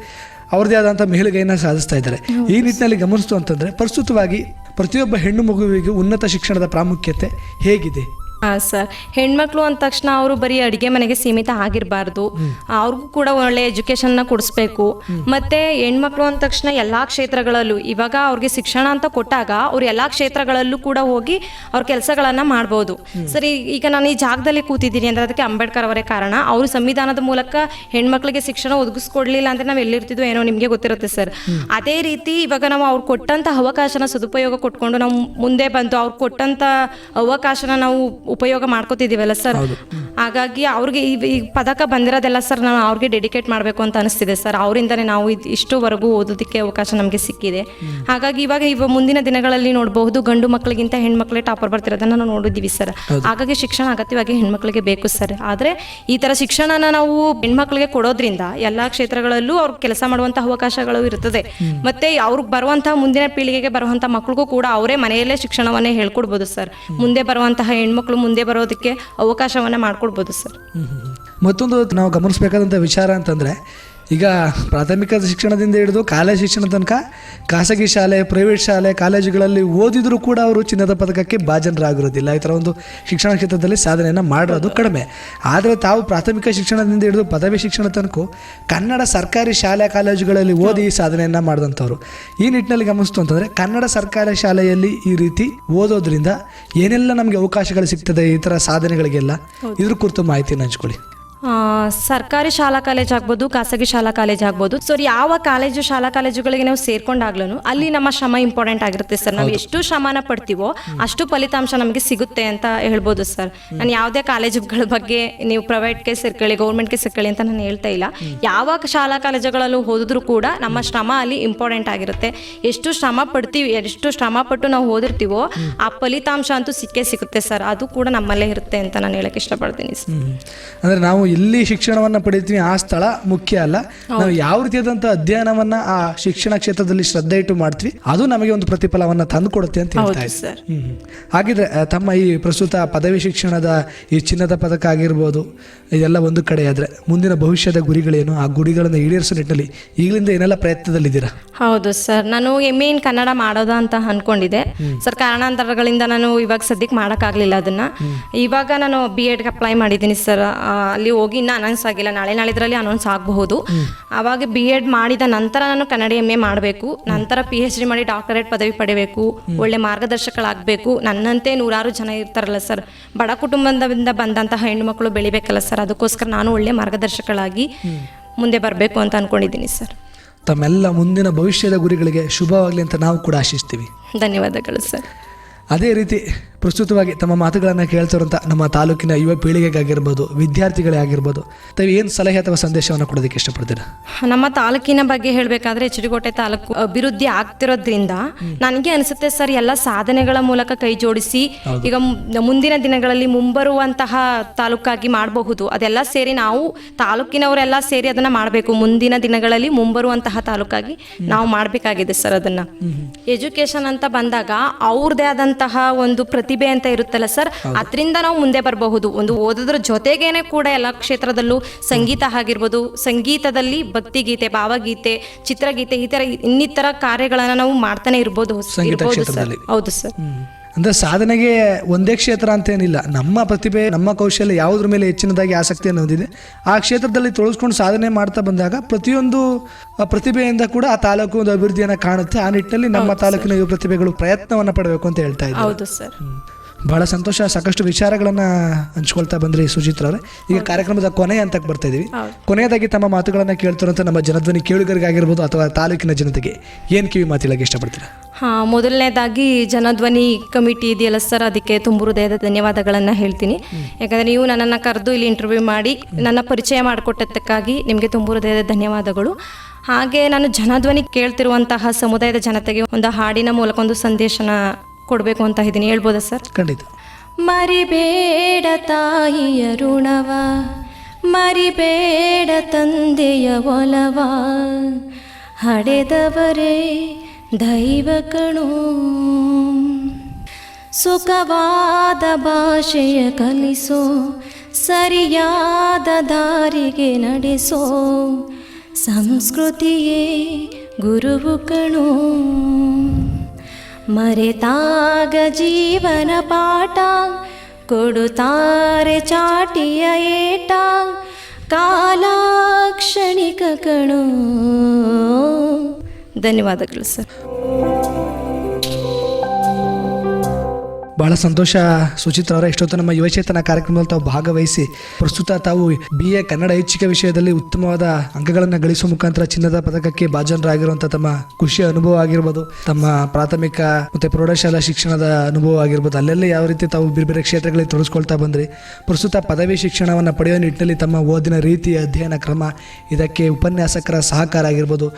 Speaker 2: ಅವ್ರದ್ದೇ ಆದಂಥ ಮೇಲುಗೈಯನ್ನು ಸಾಧಿಸ್ತಾ ಇದ್ದಾರೆ. ಈ ನಿಟ್ಟಿನಲ್ಲಿ ಗಮನಿಸ್ತು ಅಂತಂದರೆ ಪ್ರಸ್ತುತವಾಗಿ ಪ್ರತಿಯೊಬ್ಬ ಹೆಣ್ಣು ಮಗುವಿಗೂ ಉನ್ನತ ಶಿಕ್ಷಣದ ಪ್ರಾಮುಖ್ಯತೆ ಹೇಗಿದೆ?
Speaker 3: ಹಾಂ ಸರ್ ಹೆಣ್ಮಕ್ಳು ಅಂದ ತಕ್ಷಣ ಅವರು ಬರೀ ಅಡುಗೆ ಮನೆಗೆ ಸೀಮಿತ ಆಗಿರಬಾರ್ದು. ಅವ್ರಿಗೂ ಕೂಡ ಒಳ್ಳೆ ಎಜುಕೇಶನ್ನ ಕೊಡಿಸ್ಬೇಕು. ಮತ್ತೆ ಹೆಣ್ಮಕ್ಳು ಅಂದ ತಕ್ಷಣ ಎಲ್ಲಾ ಕ್ಷೇತ್ರಗಳಲ್ಲೂ ಇವಾಗ ಅವ್ರಿಗೆ ಶಿಕ್ಷಣ ಅಂತ ಕೊಟ್ಟಾಗ ಅವ್ರು ಎಲ್ಲಾ ಕ್ಷೇತ್ರಗಳಲ್ಲೂ ಕೂಡ ಹೋಗಿ ಅವ್ರ ಕೆಲಸಗಳನ್ನ ಮಾಡ್ಬೋದು. ಸರಿ ಈಗ ನಾನು ಈ ಜಾಗದಲ್ಲಿ ಕೂತಿದ್ದೀನಿ ಅಂದರೆ ಅದಕ್ಕೆ ಅಂಬೇಡ್ಕರ್ ಅವರೇ ಕಾರಣ. ಅವರು ಸಂವಿಧಾನದ ಮೂಲಕ ಹೆಣ್ಮಕ್ಳಿಗೆ ಶಿಕ್ಷಣ ಒದಗಿಸ್ಕೊಡ್ಲಿಲ್ಲ ಅಂದರೆ ನಾವು ಎಲ್ಲಿರ್ತಿದ್ವೋ ಏನೋ ನಿಮಗೆ ಗೊತ್ತಿರುತ್ತೆ ಸರ್. ಅದೇ ರೀತಿ ಇವಾಗ ನಾವು ಅವ್ರು ಕೊಟ್ಟಂತ ಅವಕಾಶನ ಸದುಪಯೋಗ ಕೊಟ್ಕೊಂಡು ನಾವು ಮುಂದೆ ಬಂದು ಅವ್ರು ಕೊಟ್ಟಂತ ಅವಕಾಶನ ನಾವು ಉಪಯೋಗ ಮಾಡ್ಕೋತಿದ್ದೀವಲ್ಲ ಸರ್? ಹಾಗಾಗಿ ಅವ್ರಿಗೆ ಈ ಈ ಪದಕ ಬಂದಿರೋದೆಲ್ಲ ಸರ್ ನಾನು ಅವ್ರಿಗೆ ಡೆಡಿಕೇಟ್ ಮಾಡಬೇಕು ಅಂತ ಅನಿಸ್ತಿದೆ ಸರ್. ಅವರಿಂದನೇ ನಾವು ಇದು ಇಷ್ಟುವರೆಗೂ ಓದೋದಕ್ಕೆ ಅವಕಾಶ ನಮಗೆ ಸಿಕ್ಕಿದೆ. ಹಾಗಾಗಿ ಇವಾಗ ಇವ ಮುಂದಿನ ದಿನಗಳಲ್ಲಿ ನೋಡಬಹುದು ಗಂಡು ಮಕ್ಕಳಿಗಿಂತ ಹೆಣ್ಮಕ್ಳೇ ಟಾಪರ್ ಬರ್ತಿರೋದನ್ನ ನಾವು ನೋಡಿದ್ದೀವಿ ಸರ್. ಹಾಗಾಗಿ ಶಿಕ್ಷಣ ಅಗತ್ಯವಾಗಿ ಹೆಣ್ಮಕ್ಳಿಗೆ ಬೇಕು ಸರ್. ಆದರೆ ಈ ಥರ ಶಿಕ್ಷಣನ ನಾವು ಹೆಣ್ಮಕ್ಳಿಗೆ ಕೊಡೋದ್ರಿಂದ ಎಲ್ಲ ಕ್ಷೇತ್ರಗಳಲ್ಲೂ ಅವ್ರು ಕೆಲಸ ಮಾಡುವಂಥ ಅವಕಾಶಗಳು ಇರ್ತದೆ. ಮತ್ತೆ ಅವ್ರಿಗೆ ಬರುವಂತಹ ಮುಂದಿನ ಪೀಳಿಗೆಗೆ ಬರುವಂಥ ಮಕ್ಳಿಗೂ ಕೂಡ ಅವರೇ ಮನೆಯಲ್ಲೇ ಶಿಕ್ಷಣವನ್ನೇ ಹೇಳ್ಕೊಡ್ಬೋದು ಸರ್. ಮುಂದೆ ಬರುವಂತಹ ಹೆಣ್ಮಕ್ಳು ಮುಂದೆ ಬರೋದಕ್ಕೆ ಅವಕಾಶವನ್ನ ಮಾಡ್ಕೊಡ್ಬೋದು. ಸರ್.
Speaker 2: ಮತ್ತೊಂದು ನಾವು ಗಮನಿಸಬೇಕಾದಂಥ ವಿಚಾರ ಅಂತಂದರೆ ಈಗ ಪ್ರಾಥಮಿಕ ಶಿಕ್ಷಣದಿಂದ ಹಿಡಿದು ಕಾಲೇಜ್ ಶಿಕ್ಷಣ ತನಕ ಖಾಸಗಿ ಶಾಲೆ ಪ್ರೈವೇಟ್ ಶಾಲೆ, ಕಾಲೇಜುಗಳಲ್ಲಿ ಓದಿದರೂ ಕೂಡ ಅವರು ಚಿನ್ನದ ಪದಕಕ್ಕೆ ಭಾಜನರಾಗಿರೋದಿಲ್ಲ ಈ ಥರ ಒಂದು ಶಿಕ್ಷಣ ಕ್ಷೇತ್ರದಲ್ಲಿ ಸಾಧನೆಯನ್ನು ಮಾಡಿರೋದು ಕಡಿಮೆ. ಆದರೆ ತಾವು ಪ್ರಾಥಮಿಕ ಶಿಕ್ಷಣದಿಂದ ಹಿಡಿದು ಪದವಿ ಶಿಕ್ಷಣ ತನಕ ಕನ್ನಡ ಸರ್ಕಾರಿ ಶಾಲೆ, ಕಾಲೇಜುಗಳಲ್ಲಿ ಓದಿ ಈ ಸಾಧನೆಯನ್ನು ಮಾಡಿದಂಥವ್ರು. ಈ ನಿಟ್ಟಿನಲ್ಲಿ ಗಮನಿಸ್ತು ಅಂತಂದರೆ ಕನ್ನಡ ಸರ್ಕಾರಿ ಶಾಲೆಯಲ್ಲಿ ಈ ರೀತಿ ಓದೋದ್ರಿಂದ ಏನೆಲ್ಲ ನಮಗೆ ಅವಕಾಶಗಳು ಸಿಗ್ತದೆ ಈ ಥರ ಸಾಧನೆಗಳಿಗೆಲ್ಲ? ಇದ್ರ ಕುರಿತು ಮಾಹಿತಿಯನ್ನು ಹಂಚ್ಕೊಳ್ಳಿ.
Speaker 3: ಸರ್ಕಾರಿ ಶಾಲಾ ಕಾಲೇಜ್ ಆಗ್ಬೋದು ಖಾಸಗಿ ಶಾಲಾ ಕಾಲೇಜ್ ಆಗ್ಬೋದು. ಸರ್ ಯಾವ ಕಾಲೇಜು ಶಾಲಾ ಕಾಲೇಜುಗಳಿಗೆ ನಾವು ಸೇರ್ಕೊಂಡಾಗ್ಲೂ ಅಲ್ಲಿ ನಮ್ಮ ಶ್ರಮ ಇಂಪಾರ್ಟೆಂಟ್ ಆಗಿರುತ್ತೆ ಸರ್. ನಾವು ಎಷ್ಟು ಶ್ರಮನ ಪಡ್ತೀವೋ ಅಷ್ಟು ಫಲಿತಾಂಶ ನಮಗೆ ಸಿಗುತ್ತೆ ಅಂತ ಹೇಳ್ಬೋದು ಸರ್. ನಾನು ಯಾವುದೇ ಕಾಲೇಜುಗಳ ಬಗ್ಗೆ ನೀವು ಪ್ರೈವೇಟ್ಗೆ ಸೇರ್ಕೊಳ್ಳಿ ಗೌರ್ಮೆಂಟ್ಗೆ ಸೇರ್ಕೊಳ್ಳಿ ಅಂತ ನಾನು ಹೇಳ್ತಾ ಇಲ್ಲ. ಯಾವ ಶಾಲಾ ಕಾಲೇಜುಗಳಲ್ಲೂ ಓದಿದ್ರು ಕೂಡ ನಮ್ಮ ಶ್ರಮ ಅಲ್ಲಿ ಇಂಪಾರ್ಟೆಂಟ್ ಆಗಿರುತ್ತೆ. ಎಷ್ಟು ಶ್ರಮ ಪಡ್ತೀವಿ ಎಷ್ಟು ಶ್ರಮ ಪಟ್ಟು ನಾವು ಓದಿರ್ತೀವೋ ಆ ಫಲಿತಾಂಶ ಅಂತೂ ಸಿಕ್ಕೇ ಸಿಗುತ್ತೆ ಸರ್. ಅದು ಕೂಡ ನಮ್ಮಲ್ಲೇ ಇರುತ್ತೆ ಅಂತ ನಾನು ಹೇಳಕ್ಕೆ ಇಷ್ಟಪಡ್ತೀನಿ ಸರ್.
Speaker 2: ಅಂದ್ರೆ ನಾವು ಎಲ್ಲಿ ಶಿಕ್ಷಣವನ್ನು ಪಡಿತೀವಿ ಆ ಸ್ಥಳ ಮುಖ್ಯ ಅಲ್ಲ. ನಾವು ಯಾವ ರೀತಿಯಾದಂತಹ ಅಧ್ಯಯನವನ್ನ ಆ ಶಿಕ್ಷಣ ಕ್ಷೇತ್ರದಲ್ಲಿ ಶ್ರದ್ಧೆ ಇಟ್ಟು ಮಾಡ್ತೀವಿ ಅದು ನಮಗೆ ಒಂದು ಪ್ರತಿಫಲವನ್ನು ತಂದು ಕೊಡುತ್ತೆ ಅಂತ ಹೇಳ್ತಾ ಇದ್ದೀವಿ. ಹಾಗಿದ್ರೆ ತಮ್ಮ ಈ ಪ್ರಸ್ತುತ ಪದವಿ ಶಿಕ್ಷಣದ ಈ ಚಿನ್ನದ ಪದಕ ಆಗಿರ್ಬೋದು ಇದೆಲ್ಲ ಒಂದು ಕಡೆ ಆದರೆ ಮುಂದಿನ ಭವಿಷ್ಯದ ಗುರಿಗಳೇನು ಆ ಗುರಿಗಳನ್ನು ಈಡೇರಿಸೋ ನಿಟ್ಟಿನಲ್ಲಿ ಈಗಲಿಂದ ಏನೆಲ್ಲ ಪ್ರಯತ್ನದಲ್ಲಿದ್ದೀರಾ?
Speaker 3: ಹೌದು ಸರ್ ನಾನು ಎಂ ಇನ್ ಕನ್ನಡ ಮಾಡೋದ ಅಂತ ಅನ್ಕೊಂಡಿದ್ದೆ. ಸರ್ ಕಾರಣಾಂತರಗಳಿಂದ ನಾನು ಇವಾಗ ಸದ್ಯಕ್ಕೆ ಮಾಡೋಕ್ಕಾಗಲಿಲ್ಲ ಅದನ್ನ. ಇವಾಗ ನಾನು ಬಿ ಎಡ್ಗೆ ಅಪ್ಲೈ ಮಾಡಿದ್ದೀನಿ ಸರ್. ಅಲ್ಲಿ ಹೋಗಿ ಇನ್ನೂ ಅನೌನ್ಸ್ ಆಗಿಲ್ಲ. ನಾಳೆ ನಾಳಿದ್ರಲ್ಲಿ ಅನೌನ್ಸ್ ಆಗಬಹುದು. ಆವಾಗ ಬಿ ಎಡ್ ಮಾಡಿದ ನಂತರ ನಾನು ಕನ್ನಡ ಎಂ ಎ ಮಾಡಬೇಕು. ನಂತರ ಪಿ ಎಚ್ ಡಿ ಮಾಡಿ ಡಾಕ್ಟರೇಟ್ ಪದವಿ ಪಡಿಬೇಕು. ಒಳ್ಳೆ ಮಾರ್ಗದರ್ಶಕಳಾಗಬೇಕು. ನನ್ನಂತೆ ನೂರಾರು ಜನ ಇರ್ತಾರಲ್ಲ ಸರ್ ಬಡ ಕುಟುಂಬದಿಂದ ಬಂದಂತಹ ಹೆಣ್ಣುಮಕ್ಕಳು ಬೆಳಿಬೇಕಲ್ಲ ಸರ್ ಅದಕ್ಕೋಸ್ಕರ ನಾನು ಒಳ್ಳೆ ಮಾರ್ಗದರ್ಶಕಳಾಗಿ ಮುಂದೆ ಬರಬೇಕು ಅಂತ ಅನ್ಕೊಂಡಿದ್ದೀನಿ ಸರ್
Speaker 2: ತಮ್ಮೆಲ್ಲ ಮುಂದಿನ ಭವಿಷ್ಯದ ಗುರಿಗಳಿಗೆ ಶುಭವಾಗಲಿ ಅಂತ ನಾವು ಕೂಡ ಆಶಿಸ್ತೀವಿ.
Speaker 3: ಧನ್ಯವಾದಗಳು ಸರ್
Speaker 2: ಅದೇ ರೀತಿ ಪ್ರಸ್ತುತವಾಗಿ ತಮ್ಮ ಮಾತುಗಳನ್ನು ಕೇಳ್ತಿರುವಂಥ ನಮ್ಮ ತಾಲೂಕಿನ ಯುವ ಪೀಳಿಗೆಗಾಗಿರ್ಬೋದು ವಿದ್ಯಾರ್ಥಿಗಳೇ ಆಗಿರ್ಬೋದು. ತಾವು ಏನು ಸಲಹೆ ಅಥವಾ ಸಂದೇಶವನ್ನು ಕೊಡೋದಕ್ಕೆ ಇಷ್ಟಪಡ್ತೀರಾ?
Speaker 3: ನಮ್ಮ ತಾಲೂಕಿನ ಬಗ್ಗೆ ಹೇಳಬೇಕಾದ್ರೆ ಡಿ ತಾಲೂಕು ಅಭಿವೃದ್ಧಿ ಆಗ್ತಿರೋದ್ರಿಂದ ನನಗೆ ಅನಿಸುತ್ತೆ ಸರ್ ಎಲ್ಲ ಸಾಧನೆಗಳ ಮೂಲಕ ಕೈ ಜೋಡಿಸಿ ಈಗ ಮುಂದಿನ ದಿನಗಳಲ್ಲಿ ಮುಂಬರುವಂತಹ ತಾಲೂಕಾಗಿ ಮಾಡಬಹುದು. ಅದೆಲ್ಲ ಸೇರಿ ನಾವು ತಾಲೂಕಿನವರೆಲ್ಲ ಸೇರಿ ಅದನ್ನ ಮಾಡಬೇಕು. ಮುಂದಿನ ದಿನಗಳಲ್ಲಿ ಮುಂಬರುವಂತಹ ತಾಲೂಕಾಗಿ ನಾವು ಮಾಡಬೇಕಾಗಿದೆ ಸರ್ ಅದನ್ನ. ಎಜುಕೇಶನ್ ಅಂತ ಬಂದಾಗ ಅವ್ರದೇ ಆದಂತಹ ಒಂದು ಪ್ರತಿಭೆ ಅಂತ ಇರುತ್ತಲ್ಲ ಸರ್? ಅದರಿಂದ ನಾವು ಮುಂದೆ ಬರಬಹುದು. ಒಂದು ಓದೋದ್ರ ಜೊತೆಗೇನೆ ಕೂಡ ಎಲ್ಲ ಕ್ಷೇತ್ರದಲ್ಲೂ ಸಂಗೀತ ಆಗಿರ್ಬೋದು ಸಂಗೀತದಲ್ಲಿ ಭಕ್ತಿಗೀತೆ ಭಾವಗೀತೆ ಚಿತ್ರಗೀತೆ ಈ ತರ ಇನ್ನಿತರ ಕಾರ್ಯಗಳನ್ನ ನಾವು ಮಾಡ್ತಾನೆ ಇರ್ಬೋದು ಹೌದು ಸರ್.
Speaker 2: ಅಂದರೆ ಸಾಧನೆಗೆ ಒಂದೇ ಕ್ಷೇತ್ರ ಅಂತೇನಿಲ್ಲ. ನಮ್ಮ ಪ್ರತಿಭೆ ನಮ್ಮ ಕೌಶಲ್ಯ ಯಾವುದ್ರ ಮೇಲೆ ಹೆಚ್ಚಿನದಾಗಿ ಆಸಕ್ತಿಯನ್ನು ಹೊಂದಿದೆ ಆ ಕ್ಷೇತ್ರದಲ್ಲಿ ತೊಳಸ್ಕೊಂಡು ಸಾಧನೆ ಮಾಡ್ತಾ ಬಂದಾಗ ಪ್ರತಿಯೊಂದು ಪ್ರತಿಭೆಯಿಂದ ಕೂಡ ಆ ತಾಲೂಕು ಒಂದು ಅಭಿವೃದ್ಧಿಯನ್ನು ಕಾಣುತ್ತೆ. ಆ ನಿಟ್ಟಿನಲ್ಲಿ ನಮ್ಮ ತಾಲೂಕಿನ ಯುವ ಪ್ರತಿಭೆಗಳು ಪ್ರಯತ್ನವನ್ನು ಪಡಬೇಕು ಅಂತ ಹೇಳ್ತಾ ಇದ್ದಾರೆ.
Speaker 3: ಹೌದು ಸರ್.
Speaker 2: ಬಹಳ ಸಂತೋಷ. ಸಾಕಷ್ಟು ವಿಚಾರಗಳನ್ನ ಹಂಚ್ಕೊಳ್ತಾ ಬಂದ್ರಿ ಅವರೇ ಈಗ ಕಾರ್ಯಕ್ರಮದ ಕೊನೆ ಅಂತ ಬರ್ತಾ ಇದೀವಿ. ಕೊನೆಯದಾಗಿ ತಮ್ಮ ಮಾತುಗಳನ್ನ ಕೇಳ್ತಿರೋಂಥ ನಮ್ಮ ಜನಧ್ವನಿ ಕೇಳುಗರಿಗಾಗಿರ್ಬೋದು ಅಥವಾ ತಾಲೂಕಿನ ಜನತೆಗೆ ಏನು ಕಿವಿ ಮಾತಿಳಕ್ಕೆ ಇಷ್ಟಪಡ್ತೀರಾ?
Speaker 3: ಹಾ ಮೊದಲನೇದಾಗಿ ಜನಧ್ವನಿ ಕಮಿಟಿ ಇದೆಯಲ್ಲ ಸರ್ ಅದಕ್ಕೆ ತುಂಬ ಹೃದಯದ ಧನ್ಯವಾದಗಳನ್ನು ಹೇಳ್ತೀನಿ. ಯಾಕಂದರೆ ನೀವು ನನ್ನನ್ನು ಕರೆದು ಇಲ್ಲಿ ಇಂಟರ್ವ್ಯೂ ಮಾಡಿ ನನ್ನ ಪರಿಚಯ ಮಾಡಿಕೊಟ್ಟದಕ್ಕಾಗಿ ನಿಮಗೆ ತುಂಬ ಹೃದಯದ ಧನ್ಯವಾದಗಳು. ಹಾಗೆ ನಾನು ಜನಧ್ವನಿ ಕೇಳ್ತಿರುವಂತಹ ಸಮುದಾಯದ ಜನತೆಗೆ ಒಂದು ಹಾಡಿನ ಮೂಲಕ ಒಂದು ಸಂದೇಶನ ಕೊಡಬೇಕು ಅಂತ ಇದ್ದೀನಿ. ಹೇಳ್ಬೋದಾ ಸರ್?
Speaker 2: ಖಂಡಿತ.
Speaker 3: ಮರಿಬೇಡ ತಾಯಿಯ ಋಣವ ಮರಿಬೇಡ ತಂದೆಯ ಒಲವ ಹಡೆದವರೇ ದೈವ ಕಣೋ. ಸುಖವಾದ ಭಾಷೆಯ ಕಲಿಸೋ, ಸರಿಯಾದ ದಾರಿಗೆ ನಡೆಸೋ ಸಂಸ್ಕೃತಿಯೇ ಗುರುವು ಕಣೋ. ಮರೆತಾಗ ಜೀವನ ಪಾಠ, ಕೊಡುತ್ತಾರೆ ಚಾಟಿಯ ಏಟ, ಕಾಲಾಕ್ಷಣಿಕ ಕಣೋ. ಧನ್ಯವಾದಗಳು ಸರ್
Speaker 2: ಬಹಳ ಸಂತೋಷ ಸುಚಿತ್ರ ಅವರ, ಇಷ್ಟೊತ್ತು ನಮ್ಮ ಯುವಚೇತನ ಕಾರ್ಯಕ್ರಮದಲ್ಲಿ ತಾವು ಭಾಗವಹಿಸಿ, ಪ್ರಸ್ತುತ ತಾವು ಬಿ ಎ ಕನ್ನಡ ಐಚ್ಛಿಕ ವಿಷಯದಲ್ಲಿ ಉತ್ತಮವಾದ ಅಂಕಗಳನ್ನು ಗಳಿಸುವ ಮುಖಾಂತರ ಚಿನ್ನದ ಪದಕಕ್ಕೆ ಭಾಜನರಾಗಿರುವಂತಹ ತಮ್ಮ ಖುಷಿಯ ಅನುಭವ ಆಗಿರ್ಬೋದು, ತಮ್ಮ ಪ್ರಾಥಮಿಕ ಮತ್ತೆ ಪ್ರೌಢಶಾಲಾ ಶಿಕ್ಷಣದ ಅನುಭವ ಆಗಿರ್ಬೋದು, ಅಲ್ಲೆಲ್ಲ ಯಾವ ರೀತಿ ತಾವು ಬೇರೆ ಬೇರೆ ಕ್ಷೇತ್ರಗಳಿಗೆ ತೊಡಸ್ಕೊಳ್ತಾ ಬಂದ್ರಿ. ಪ್ರಸ್ತುತ ಪದವಿ ಶಿಕ್ಷಣವನ್ನು ಪಡೆಯುವ ನಿಟ್ಟಿನಲ್ಲಿ ತಮ್ಮ ಓದಿನ ರೀತಿ, ಅಧ್ಯಯನ ಕ್ರಮ, ಇದಕ್ಕೆ ಉಪನ್ಯಾಸಕರ ಸಹಕಾರ ಆಗಿರ್ಬೋದು,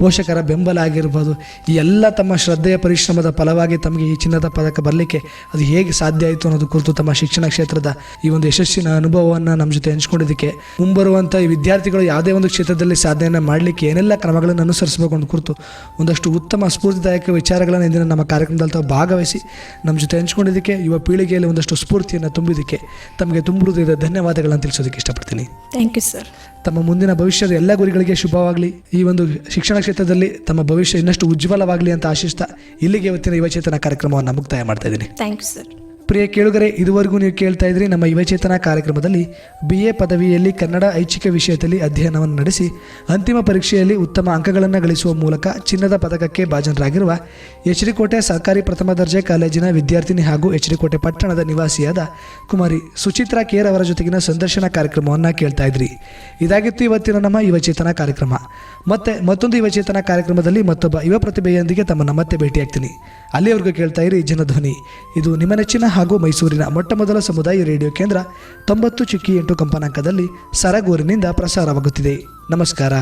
Speaker 2: ಪೋಷಕರ ಬೆಂಬಲ ಆಗಿರ್ಬೋದು, ಈ ಎಲ್ಲ ತಮ್ಮ ಶ್ರದ್ಧೆಯ ಪರಿಶ್ರಮದ ಫಲವಾಗಿ ತಮಗೆ ಈ ಚಿನ್ನದ ಪದಕ ಬರಲಿಕ್ಕೆ ಅದು ಹೇಗೆ ಸಾಧ್ಯ ಆಯಿತು ಅನ್ನೋದು ಕುರಿತು ತಮ್ಮ ಶಿಕ್ಷಣ ಕ್ಷೇತ್ರದ ಈ ಒಂದು ಯಶಸ್ಸಿನ ಅನುಭವವನ್ನು ನಮ್ಮ ಜೊತೆ ಹಂಚ್ಕೊಂಡಿದ್ದಕ್ಕೆ ಮುಂಬರುವಂಥ ಈ ವಿದ್ಯಾರ್ಥಿಗಳು ಯಾವುದೇ ಒಂದು ಕ್ಷೇತ್ರದಲ್ಲಿ ಸಾಧನೆಯನ್ನು ಮಾಡಲಿಕ್ಕೆ ಏನೆಲ್ಲ ಕ್ರಮಗಳನ್ನು ಅನುಸರಿಸಬೇಕು ಅಂತ ಕುರಿತು ಒಂದಷ್ಟು ಉತ್ತಮ ಸ್ಫೂರ್ತಿದಾಯಕ ವಿಚಾರಗಳನ್ನು ಇಂದಿನ ನಮ್ಮ ಕಾರ್ಯಕ್ರಮದಲ್ಲಿ ತಾವು ಭಾಗವಹಿಸಿ ನಮ್ಮ ಜೊತೆ ಹಂಚ್ಕೊಂಡಿದ್ದಕ್ಕೆ ಯುವ ಪೀಳಿಗೆಯಲ್ಲಿ ಒಂದಷ್ಟು ಸ್ಫೂರ್ತಿಯನ್ನು ತುಂಬಿದ್ದಕ್ಕೆ ತಮಗೆ ತುಂಬಿರುವುದರಿಂದ ಧನ್ಯವಾದಗಳನ್ನು ತಿಳಿಸೋದಕ್ಕೆ ಇಷ್ಟಪಡ್ತೀನಿ.
Speaker 3: ಥ್ಯಾಂಕ್ ಯು ಸರ್
Speaker 2: ತಮ್ಮ ಮುಂದಿನ ಭವಿಷ್ಯದ ಎಲ್ಲ ಗುರಿಗಳಿಗೆ ಶುಭವಾಗಲಿ. ಈ ಒಂದು ಶಿಕ್ಷಣ ಕ್ಷೇತ್ರದಲ್ಲಿ ತಮ್ಮ ಭವಿಷ್ಯ ಇನ್ನಷ್ಟು ಉಜ್ವಲವಾಗಲಿ ಅಂತ ಆಶಿಸ್ತಾ ಇಲ್ಲಿಗೆ ಇವತ್ತಿನ ಯುವಚೇತನ ಕಾರ್ಯಕ್ರಮವನ್ನು ಮುಕ್ತಾಯ ಮಾಡ್ತಾ ಇದ್ದೀನಿ.
Speaker 3: ಥ್ಯಾಂಕ್ ಯು ಸರ್
Speaker 2: ಪ್ರಿಯ ಕೇಳುಗರೆ, ಇದುವರೆಗೂ ನೀವು ಕೇಳ್ತಾ ಇದ್ರಿ ನಮ್ಮ ಯುವಚೇತನ ಕಾರ್ಯಕ್ರಮದಲ್ಲಿ ಬಿ ಎ ಪದವಿಯಲ್ಲಿ ಕನ್ನಡ ಐಚ್ಛಿಕ ವಿಷಯದಲ್ಲಿ ಅಧ್ಯಯನವನ್ನು ನಡೆಸಿ ಅಂತಿಮ ಪರೀಕ್ಷೆಯಲ್ಲಿ ಉತ್ತಮ ಅಂಕಗಳನ್ನು ಗಳಿಸುವ ಮೂಲಕ ಚಿನ್ನದ ಪದಕಕ್ಕೆ ಭಾಜನರಾಗಿರುವ ಎಚ್ ಡಿ ಕೋಟೆ ಸರ್ಕಾರಿ ಪ್ರಥಮ ದರ್ಜೆ ಕಾಲೇಜಿನ ವಿದ್ಯಾರ್ಥಿನಿ ಹಾಗೂ ಎಚ್ ಡಿ ಕೋಟೆ ಪಟ್ಟಣದ ನಿವಾಸಿಯಾದ ಕುಮಾರಿ ಸುಚಿತ್ರಾ ಕೇರ್ ಅವರ ಜೊತೆಗಿನ ಸಂದರ್ಶನ ಕಾರ್ಯಕ್ರಮವನ್ನು ಕೇಳ್ತಾ ಇದ್ರಿ. ಇದಾಗಿತ್ತು ಇವತ್ತಿನ ನಮ್ಮ ಯುವಚೇತನ ಕಾರ್ಯಕ್ರಮ. ಮತ್ತೆ ಮತ್ತೊಂದು ಯುವಚೇತನ ಕಾರ್ಯಕ್ರಮದಲ್ಲಿ ಮತ್ತೊಬ್ಬ ಯುವ ಪ್ರತಿಭೆಯೊಂದಿಗೆ ತಮ್ಮನ್ನು ಮತ್ತೆ ಭೇಟಿಯಾಗ್ತೀನಿ. ಅಲ್ಲಿಯವರೆಗೂ ಕೇಳ್ತಾ ಇರಿ ಜನಧ್ವನಿ. ಇದು ನಿಮ್ಮ ನೆಚ್ಚಿನ ಹಾಗೂ ಮೈಸೂರಿನ ಮೊಟ್ಟಮೊದಲ ಸಮುದಾಯ ರೇಡಿಯೋ ಕೇಂದ್ರ ತೊಂಬತ್ತು ಚಿಕ್ಕಿ ಎಂಟು ಕಂಪನಾಂಕದಲ್ಲಿ ಸರಗೂರಿನಿಂದ ಪ್ರಸಾರವಾಗುತ್ತಿದೆ. ನಮಸ್ಕಾರ.